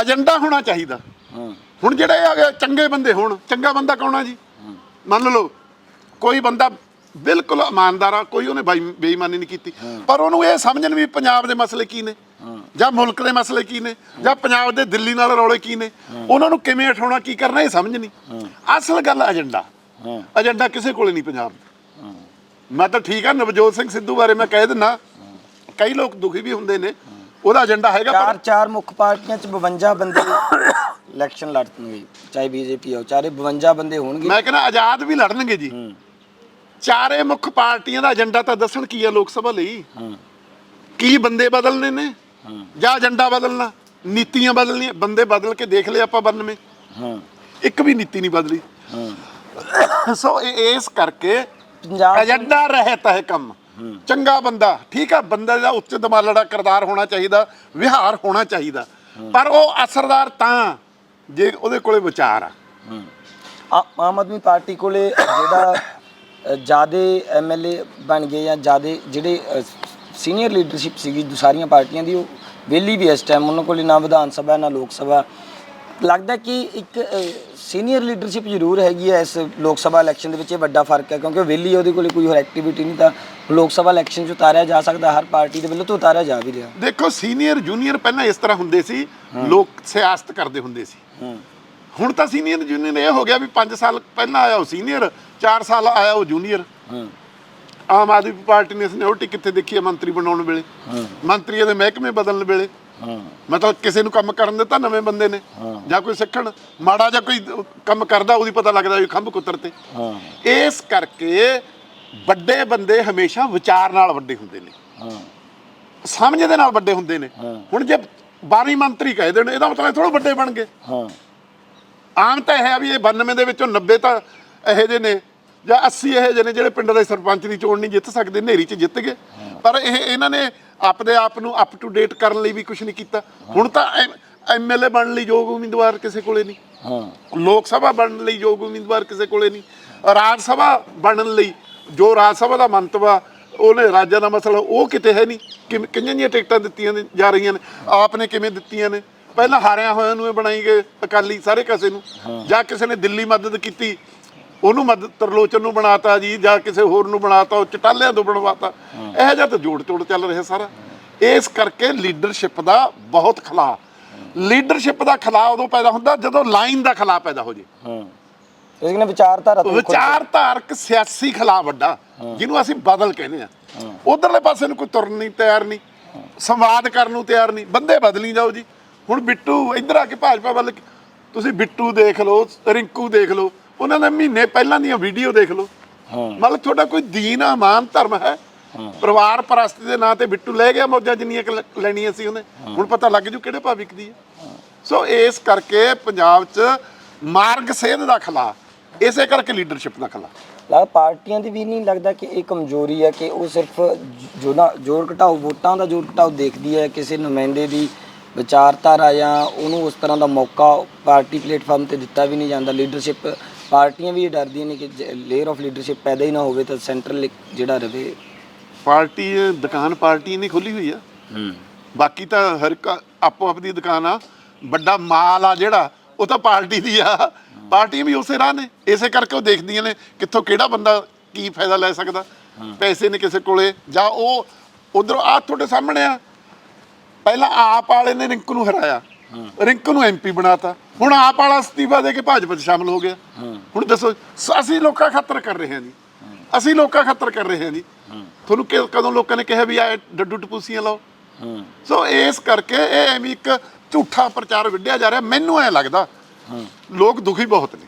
ਏਜੰਡਾ ਹੋਣਾ ਚਾਹੀਦਾ। ਹੁਣ ਜਿਹੜੇ ਆ ਗਏ ਚੰਗੇ ਬੰਦੇ ਹੋਣ ਚੰਗਾ ਬੰਦਾ ਕੌਣ ਆ ਜੀ? ਮੰਨ ਲਓ ਕੋਈ ਬੰਦਾ ਬਿਲਕੁਲ ਇਮਾਨਦਾਰ ਆ ਕੋਈ ਉਹਨੇ ਬੇਈ- ਬੇਈਮਾਨੀ ਨਹੀਂ ਕੀਤੀ। ਪਰ ਉਹਨੂੰ ਇਹ ਸਮਝਣ ਵੀ ਪੰਜਾਬ ਦੇ ਮਸਲੇ ਕੀ ਨੇ? ਜਾਂ ਮੁਲਕ ਦੇ ਮਸਲੇ ਕੀ ਨੇ? ਜਾਂ ਪੰਜਾਬ ਦੇ ਦਿੱਲੀ ਨਾਲ ਰੌਲੇ ਕੀ ਨੇ? ਉਹਨਾਂ ਨੂੰ ਕਿਵੇਂ ਉਠਾਉਣਾ ਕੀ ਕਰਨਾ ਇਹ ਸਮਝ ਨਹੀਂ। ਅਸਲ ਗੱਲ ਏਜੰਡਾ। ਹਾਂ। ਏਜੰਡਾ ਕਿਸੇ ਕੋਲੇ ਨਹੀਂ ਪੰਜਾਬ ਦਾ। ਮੈਂ ਤਾਂ ਠੀਕ ਆ ਨਵਜੋਤ ਸਿੰਘ ਸਿੱਧੂ ਬਾਰੇ ਮੈਂ ਕਹਿ ਦਿੰਨਾ ਕਈ ਲੋਕ ਦੁਖੀ ਵੀ ਹੁੰਦੇ ਨੇ। ਉਹਦਾ ਏਜੰਡਾ ਹੈਗਾ ਚਾਰ ਪਰ ਚਾਰ ਮੁੱਖ ਪਾਰਟੀਆਂ ਚ 52 ਬੰਦੇ ਇਲੈਕਸ਼ਨ ਲੜਨਗੇ ਚਾਹੇ ਬੀਜੇਪੀ ਹੋ ਚਾਰੇ 52 ਬੰਦੇ ਹੋਣਗੇ। ਮੈਂ ਕਹਿੰਦਾ ਆਜ਼ਾਦ ਵੀ ਲੜਨਗੇ ਜੀ। ਚਾਰੇ ਮੁੱਖ ਪਾਰਟੀਆਂ ਦਾ ਏਜੰਡਾ ਤਾਂ ਦੱਸਣ ਕੀ ਆ ਲੋਕ ਸਭਾ ਲਈ। ਕੀ ਬੰਦੇ ਬਦਲਨੇ ਨੇ? ਜਾਂ ਏਜੰਡਾ ਬਦਲਣਾ? ਨੀਤੀਆਂ ਬਦਲਣੀਆਂ ਬੰਦੇ ਬਦਲ ਕੇ ਦੇਖ ਲਏ ਆਪਾਂ 92 ਹਾਂ। ਇੱਕ ਵੀ ਨੀਤੀ ਨਹੀਂ ਬਦਲੀ। ਹਾਂ। ਸੋ ਇਹ ਇਸ ਕਰਕੇ ਪੰਜਾਬ ਏਜੰਡਾ ਰਹਿਤ ਹੈ ਕੰਮ। ਚੰਗਾ ਬੰਦਾ ਠੀਕ ਆ? ਬੰਦੇ ਦਾ ਉੱਚ ਦਮਾਲੜਾ ਕਿਰਦਾਰ ਹੋਣਾ ਚਾਹੀਦਾ ਵਿਹਾਰ ਹੋਣਾ ਚਾਹੀਦਾ। ਪਰ ਉਹ ਅਸਰਦਾਰ ਤਾਂ ਜੇ ਉਹਦੇ ਕੋਲੇ ਵਿਚਾਰ। ਆ- ਆਮ ਆਦਮੀ ਪਾਰਟੀ ਕੋਲੇ ਜਿਹੜਾ ਜਿਆਦੇ ਐਮਐਲਏ ਬਣ ਗਏ ਜਾਂ ਜਿਆਦੇ ਜਿਹੜੇ ਸੀਨੀਅਰ ਲੀਡਰਸ਼ਿਪ ਸੀਗੀ ਦੂ- ਸਾਰੀਆਂ ਪਾਰਟੀਆਂ ਦੀ ਉਹ ਵਿਹਲੀ ਵੀ ਇਸ ਟਾਈਮ ਉਹਨਾਂ ਕੋਲੇ ਨਾ ਵਿਧਾਨ ਸਭਾ ਨਾ ਲੋਕ ਸਭਾ। ਲੱਗਦਾ ਕਿ ਇੱਕ ਸੀਨੀਅਰ ਲੀਡਰਸ਼ਿਪ ਜ਼ਰੂਰ ਹੈਗੀ ਹੈ ਇਸ ਲੋਕ ਸਭਾ ਇਲੈਕਸ਼ਨ ਦੇ ਵਿੱਚ ਇਹ ਵੱਡਾ ਫ਼ਰਕ ਹੈ ਕਿਉਂਕਿ ਵਿਹਲੀ ਉਹਦੇ ਕੋਲ ਕੋਈ ਹੋਰ ਐਕਟੀਵਿਟੀ ਨਹੀਂ ਤਾਂ ਲੋਕ ਸਭਾ ਇਲੈਕਸ਼ਨ 'ਚ ਉਤਾਰਿਆ ਜਾ ਸਕਦਾ ਹਰ ਪਾਰਟੀ ਦੇ ਵੱਲੋਂ ਤੋਂ ਉਤਾਰਿਆ ਜਾ ਵੀ ਰਿਹਾ। ਦੇਖੋ ਸੀਨੀਅਰ ਜੂਨੀਅਰ ਪਹਿਲਾਂ ਇਸ ਤਰ੍ਹਾਂ ਹੁੰਦੇ ਸੀ ਲੋਕ ਸਿਆਸਤ ਕਰਦੇ ਹੁੰਦੇ ਸੀ। ਹੁਣ ਤਾਂ ਸੀਨੀਅਰ ਜੂਨੀਅਰ ਇਹ ਹੋ ਗਿਆ ਵੀ 5 ਸਾਲ ਪਹਿਲਾਂ ਆਇਆ ਉਹ ਸੀਨੀਅਰ 4 ਸਾਲ ਆਇਆ ਉਹ ਜੂਨੀਅਰ ਆਮ ਆਦਮੀ ਪਾਰਟੀ ਨੇ ਸਿਨਿਓਰਟੀ ਕਿੱਥੇ ਦੇਖੀ ਹੈ ਮੰਤਰੀ ਬਣਾਉਣ ਵੇਲੇ। ਮੰਤਰੀਆਂ ਦੇ ਮਹਿਕਮੇ ਬਦਲਣ ਵੇਲੇ। ਹੂੰ ਮਤਲਬ ਕਿਸੇ ਨੂੰ ਕੰਮ ਕਰਨ ਦਿੱਤਾ ਨਵੇਂ ਬੰਦੇ ਨੇ। ਜਾਂ ਕੋਈ ਸਿੱਖਣ ਮਾੜਾ ਜਾਂ ਕੋਈ ਕੰਮ ਕਰਦਾ ਉਹਦੀ ਪਤਾ ਲੱਗਦਾ ਵੀ ਖੰਭ ਕੁੱਤਰ ਤੇ। ਇਸ ਕਰਕੇ ਵੱਡੇ ਬੰਦੇ ਹਮੇਸ਼ਾ ਵਿਚਾਰ ਨਾਲ ਵੱਡੇ ਹੁੰਦੇ ਨੇ। ਸਮਝ ਦੇ ਨਾਲ ਵੱਡੇ ਹੁੰਦੇ ਨੇ। ਹੁਣ ਜੇ 12 ਮੰਤਰੀ ਕਹਿ ਦੇਣ ਇਹਦਾ ਮਤਲਬ ਥੋੜਾ ਵੱਡੇ ਬਣ ਗਏ। ਹਾਂ। ਆਮ ਤਾਂ ਇਹ ਹੈ ਵੀ ਇਹ 92 ਦੇ ਵਿੱਚੋਂ 90 ਤਾਂ ਇਹੋ ਜਿਹੇ ਨੇ। ਜਾਂ 80 ਇਹੋ ਜਿਹੇ ਨੇ ਜਿਹੜੇ ਪਿੰਡ ਦੇ ਸਰਪੰਚ ਦੀ ਚੋਣ ਨਹੀਂ ਜਿੱਤ ਸਕਦੇ ਨੇਰੀ 'ਚ ਜਿੱਤ ਗਏ। ਪਰ ਇਹ ਇਹਨਾਂ ਨੇ ਆਪਦੇ ਆਪ ਨੂੰ ਅਪ ਟੂ ਡੇਟ ਕਰਨ ਲਈ ਵੀ ਕੁਝ ਨਹੀਂ ਕੀਤਾ। ਹੁਣ ਤਾਂ ਐਮਐਲਏ ਬਣਨ ਲਈ ਯੋਗ ਉਮੀਦਵਾਰ ਕਿਸੇ ਕੋਲੇ ਨਹੀਂ। ਹਾਂ। ਲੋਕ ਸਭਾ ਬਣਨ ਲਈ ਯੋਗ ਉਮੀਦਵਾਰ ਕਿਸੇ ਕੋਲੇ ਨਹੀਂ। ਰਾਜ ਸਭਾ ਬਣਨ ਲਈ ਜੋ ਰਾਜ ਸਭਾ ਦਾ ਮੰਤਵ ਆ ਉਹਨੇ ਰਾਜਾਂ ਦਾ ਮਸਲਾ ਉਹ ਕਿਤੇ ਹੈ ਨਹੀਂ। ਕਿ ਕਿੰਨੀਆਂ ਦੀਆਂ ਟਿਕਟਾਂ ਦਿੱਤੀਆਂ ਜਾ ਰਹੀਆਂ ਨੇ ਆਪ ਨੇ ਕਿਵੇਂ ਦਿੱਤੀਆਂ ਨੇ। ਪਹਿਲਾਂ ਹਾਰਿਆ ਹੋਇਆਂ ਨੂੰ ਇਹ ਬਣਾਈ ਗਏ ਅਕਾਲੀ ਸਾਰੇ ਕਿਸੇ ਨੂੰ। ਜਾਂ ਕਿਸੇ ਨੇ ਦਿੱਲੀ ਮਦਦ ਕੀਤੀ ਉਹਨੂੰ ਮਦਦ ਤਰਲੋਚਨ ਨੂੰ ਬਣਾਤਾ ਜੀ ਜਾਂ ਕਿਸੇ ਹੋਰ ਨੂੰ ਬਣਾਤਾ ਉਹ ਚਟਾਲਿਆਂ ਤੋਂ ਬਣਵਾਤਾ। ਇਹ ਜਿਹਾ ਤਾਂ ਜੋੜ ਤੋੜ ਚੱਲ ਰਿਹਾ ਸਾਰਾ। ਇਸ ਕਰਕੇ ਲੀਡਰਸ਼ਿਪ ਦਾ ਬਹੁਤ ਖਲਾ। ਲੀਡਰਸ਼ਿਪ ਦਾ ਖਲਾ ਉਦੋਂ ਪੈਦਾ ਹੁੰਦਾ ਜਦੋਂ ਲਾਈਨ ਦਾ ਖਲਾ ਪੈਦਾ ਹੋ ਜੇ। ਹਾਂ। ਇਹ ਕਹਿੰਦੇ ਵਿਚਾਰਧਾਰਾ ਤੋਂ ਵਿਚਾਰਧਾਰਕ ਸਿਆਸੀ ਖਲਾ ਵੱਡਾ ਜਿਹਨੂੰ ਅਸੀਂ ਬਦਲ ਕਹਿੰਦੇ ਆ ਉਧਰਲੇ ਪਾਸੇ ਨੂੰ ਕੋਈ ਤੁਰਨ ਨਹੀਂ ਤਿਆਰ ਨਹੀਂ। ਸੰਵਾਦ ਕਰਨ ਨੂੰ ਤਿਆਰ ਨਹੀਂ। ਬੰਦੇ ਬਦਲੀ ਜਾਓ ਜੀ। ਹੁਣ ਬਿੱਟੂ ਇੱਧਰ ਆ ਕੇ ਭਾਜਪਾ ਵੱਲ ਤੁਸੀਂ ਬਿੱਟੂ ਦੇਖ ਲਓ ਰਿੰਕੂ ਦੇਖ ਲਓ। ਉਹਨਾਂ ਦੇ ਮਹੀਨੇ ਪਹਿਲਾਂ ਦੀਆਂ ਵੀਡੀਓ ਦੇਖ ਲਓ। ਹਾਂ। ਮਤਲਬ ਤੁਹਾਡਾ ਕੋਈ ਦੀਨ ਅਮਾਨ ਧਰਮ ਹੈ? ਪਰਿਵਾਰ ਪ੍ਰਸਤੀ ਦੇ ਨਾਂ ਤੇ ਬਿੱਟੂ ਲੈ ਗਿਆ ਮੌਜਾਂ ਜਿੰਨੀਆਂ ਲੈਣੀਆਂ ਸੀ ਉਹਨੇ। ਹੁਣ ਪਤਾ ਲੱਗ ਜੂ ਕਿਹੜੇ ਭਾਅ ਵਿਕਦੀ ਹੈ। ਸੋ ਇਸ ਕਰਕੇ ਪੰਜਾਬ 'ਚ ਮਾਰਗ ਸੇਧ ਦਾ ਖਲਾ ਇਸੇ ਕਰਕੇ ਲੀਡਰਸ਼ਿਪ ਦਾ ਖਲਾ। ਲੱਗ ਪਾਰਟੀਆਂ ਦੀ ਵੀ ਨਹੀਂ ਲੱਗਦਾ ਕਿ ਇਹ ਕਮਜ਼ੋਰੀ ਹੈ ਕਿ ਉਹ ਸਿਰਫ ਜੋ ਨਾ ਜੋੜ ਘਟਾਓ ਵੋਟਾਂ ਦਾ ਜੋੜ ਘਟਾਓ ਦੇਖਦੀ ਹੈ ਕਿਸੇ ਨੁਮਾਇੰਦੇ ਦੀ ਵਿਚਾਰਧਾਰਾ ਜਾਂ ਉਹਨੂੰ ਉਸ ਤਰ੍ਹਾਂ ਦਾ ਮੌਕਾ ਪਾਰਟੀ ਪਲੇਟਫਾਰਮ ਤੇ ਦਿੱਤਾ ਵੀ ਨਹੀਂ ਜਾਂਦਾ। ਲੀਡਰਸ਼ਿਪ ਪਾਰਟੀਆਂ ਵੀ ਡਰਦੀਆਂ ਨੇ ਕਿ ਲੇਅਰ ਆਫ ਲੀਡਰਸ਼ਿਪ ਪੈਦਾ ਹੀ ਨਾ ਹੋਵੇ ਤਾਂ ਸੈਂਟਰਲ ਜਿਹੜਾ ਰਵੇ। ਪਾਰਟੀ ਦੁਕਾਨ ਪਾਰਟੀ ਨੇ ਖੋਲੀ ਹੋਈ ਆ। ਹੂੰ। ਬਾਕੀ ਤਾਂ ਹਰ ਇੱਕ ਆਪੋ ਆਪ ਦੀ ਦੁਕਾਨ ਆ। ਵੱਡਾ ਮਾਲ ਆ ਜਿਹੜਾ ਉਹ ਤਾਂ ਪਾਰਟੀ ਦੀ ਆ। ਪਾਰਟੀ ਵੀ ਉਸੇ ਰਾਹ ਨੇ। ਇਸੇ ਕਰਕੇ ਉਹ ਦੇਖਦੀਆਂ ਨੇ ਕਿੱਥੋਂ ਕਿਹੜਾ ਬੰਦਾ ਕੀ ਫਾਇਦਾ ਲੈ ਸਕਦਾ। ਪੈਸੇ ਨੇ ਕਿਸੇ ਕੋਲੇ ਜਾਂ ਉਹ ਉਧਰੋਂ ਆ ਤੁਹਾਡੇ ਸਾਹਮਣੇ ਆ। ਪਹਿਲਾਂ ਆਪ ਵਾਲੇ ਨੇ ਰਿੰਕੂ ਨੂੰ ਹਰਾਇਆ। ਰਿੰਕੂ ਨੂੰ ਐਮਪੀ ਬਣਾਤਾ। ਹੁਣ ਆਪ ਵਾਲਾ ਅਸਤੀਫਾ ਦੇ ਕੇ ਭਾਜਪਾ 'ਚ ਸ਼ਾਮਲ ਹੋ ਗਿਆ। ਹੁਣ ਦੱਸੋ ਸ- ਅਸੀਂ ਲੋਕਾਂ ਖਾਤਰ ਕਰ ਰਹੇ ਹਾਂ ਜੀ। ਅਸੀਂ ਲੋਕਾਂ ਖਾਤਰ ਕਰ ਰਹੇ ਹਾਂ ਜੀ। ਤੁਹਾਨੂੰ ਕਿ- ਕਦੋਂ ਲੋਕਾਂ ਨੇ ਕਿਹਾ ਵੀ ਆ ਡੱਡੂ ਟਪੂਸੀਆਂ ਲਾਓ? ਸੋ ਇਸ ਕਰਕੇ ਇਹ ਐਵੇਂ ਇੱਕ ਝੂਠਾ ਪ੍ਰਚਾਰ ਵਿੱਢਿਆ ਜਾ ਰਿਹਾ। ਮੈਨੂੰ ਐ ਲੱਗਦਾ ਲੋਕ ਦੁਖੀ ਬਹੁਤ ਨੇ।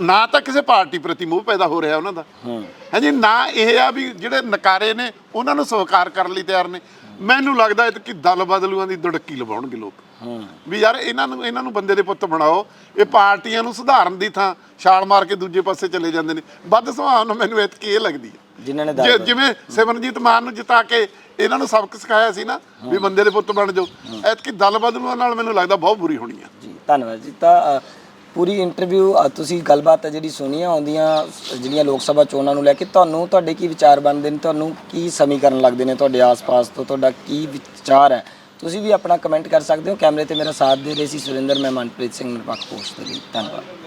ਨਾ ਤਾਂ ਕਿਸੇ ਪਾਰਟੀ ਪ੍ਰਤੀ ਮੋਹ ਪੈਦਾ ਹੋ ਰਿਹਾ ਉਹਨਾਂ ਦਾ। ਹੂੰ। ਹਾਂਜੀ ਨਾ ਇਹ ਆ ਵੀ ਜਿਹੜੇ ਨਕਾਰੇ ਨੇ ਉਹਨਾਂ ਨੂੰ ਸਵੀਕਾਰ ਕਰਨ ਲਈ ਤਿਆਰ ਨੇ। ਮੈਨੂੰ ਲੱਗਦਾ ਇਹ ਕਿ ਦਲ ਬਦਲੂਆਂ ਦੀ ਦੁੜਕੀ ਲਵਾਉਣਗੇ ਲੋਕ। ਹੂੰ। ਵੀ ਯਾਰ ਇਹਨਾਂ ਨੂੰ ਇਹਨਾਂ ਨੂੰ ਬੰਦੇ ਦੇ ਪੁੱਤ ਬਣਾਓ। ਇਹ ਪਾਰਟੀਆਂ ਨੂੰ ਸੁਧਾਰਨ ਦੀ ਥਾਂ ਛਾਲ ਮਾਰ ਕੇ ਦੂਜੇ ਪਾਸੇ ਚਲੇ ਜਾਂਦੇ ਨੇ। ਵੱਧ ਸੁਭਾਵਨਾ ਮੈਨੂੰ ਐਤਕੀ ਇਹ ਲੱਗਦੀ ਹੈ ਜਿਨ੍ਹਾਂ ਨੇ ਜਿਵੇਂ ਸਿਮਰਨਜੀਤ ਮਾਨ ਨੂੰ ਜਿਤਾ ਕੇ ਇਹਨਾਂ ਨੂੰ ਸਬਕ ਸਿਖਾਇਆ ਸੀ ਨਾ ਵੀ ਬੰਦੇ ਦੇ ਪੁੱਤ ਬਣ ਜਾਓ। ਐਤਕੀ ਦਲ ਬਦਲੂਆਂ ਨਾਲ ਮੈਨੂੰ ਲੱਗਦਾ ਬਹੁਤ ਬੁਰੀ ਹੋਣੀ ਆ। ਜੀ ਧੰਨਵਾਦ ਜੀ। ਤਾਂ ਪੂਰੀ ਇੰਟਰਵਿਊ ਤੁਸੀਂ ਗੱਲਬਾਤ ਹੈ ਜਿਹੜੀ ਸੁਣੀਆਂ ਆਉਂਦੀਆਂ ਜਿਹੜੀਆਂ ਲੋਕ ਸਭਾ ਚੋਣਾਂ ਨੂੰ ਲੈ ਕੇ, ਤੁਹਾਨੂੰ ਤੁਹਾਡੇ ਕੀ ਵਿਚਾਰ ਬਣਦੇ ਨੇ? ਤੁਹਾਨੂੰ ਕੀ ਸਮੀਕਰਨ ਲੱਗਦੇ ਨੇ ਤੁਹਾਡੇ ਆਸ-ਪਾਸ ਤੋਂ? ਤੁਹਾਡਾ ਕੀ ਵਿਚਾਰ ਹੈ? ਤੁਸੀਂ ਵੀ ਆਪਣਾ ਕਮੈਂਟ ਕਰ ਸਕਦੇ ਹੋ। ਕੈਮਰੇ ਤੇ ਮੇਰਾ ਸਾਥ ਦੇ ਰਹੇ ਸੀ ਸੁਰਿੰਦਰ, ਮੈਂ ਮਨਪ੍ਰੀਤ ਸਿੰਘ ਨਿਰਪੱਖ ਪੋਸਟ ਦੇ ਲਈ। ਧੰਨਵਾਦ।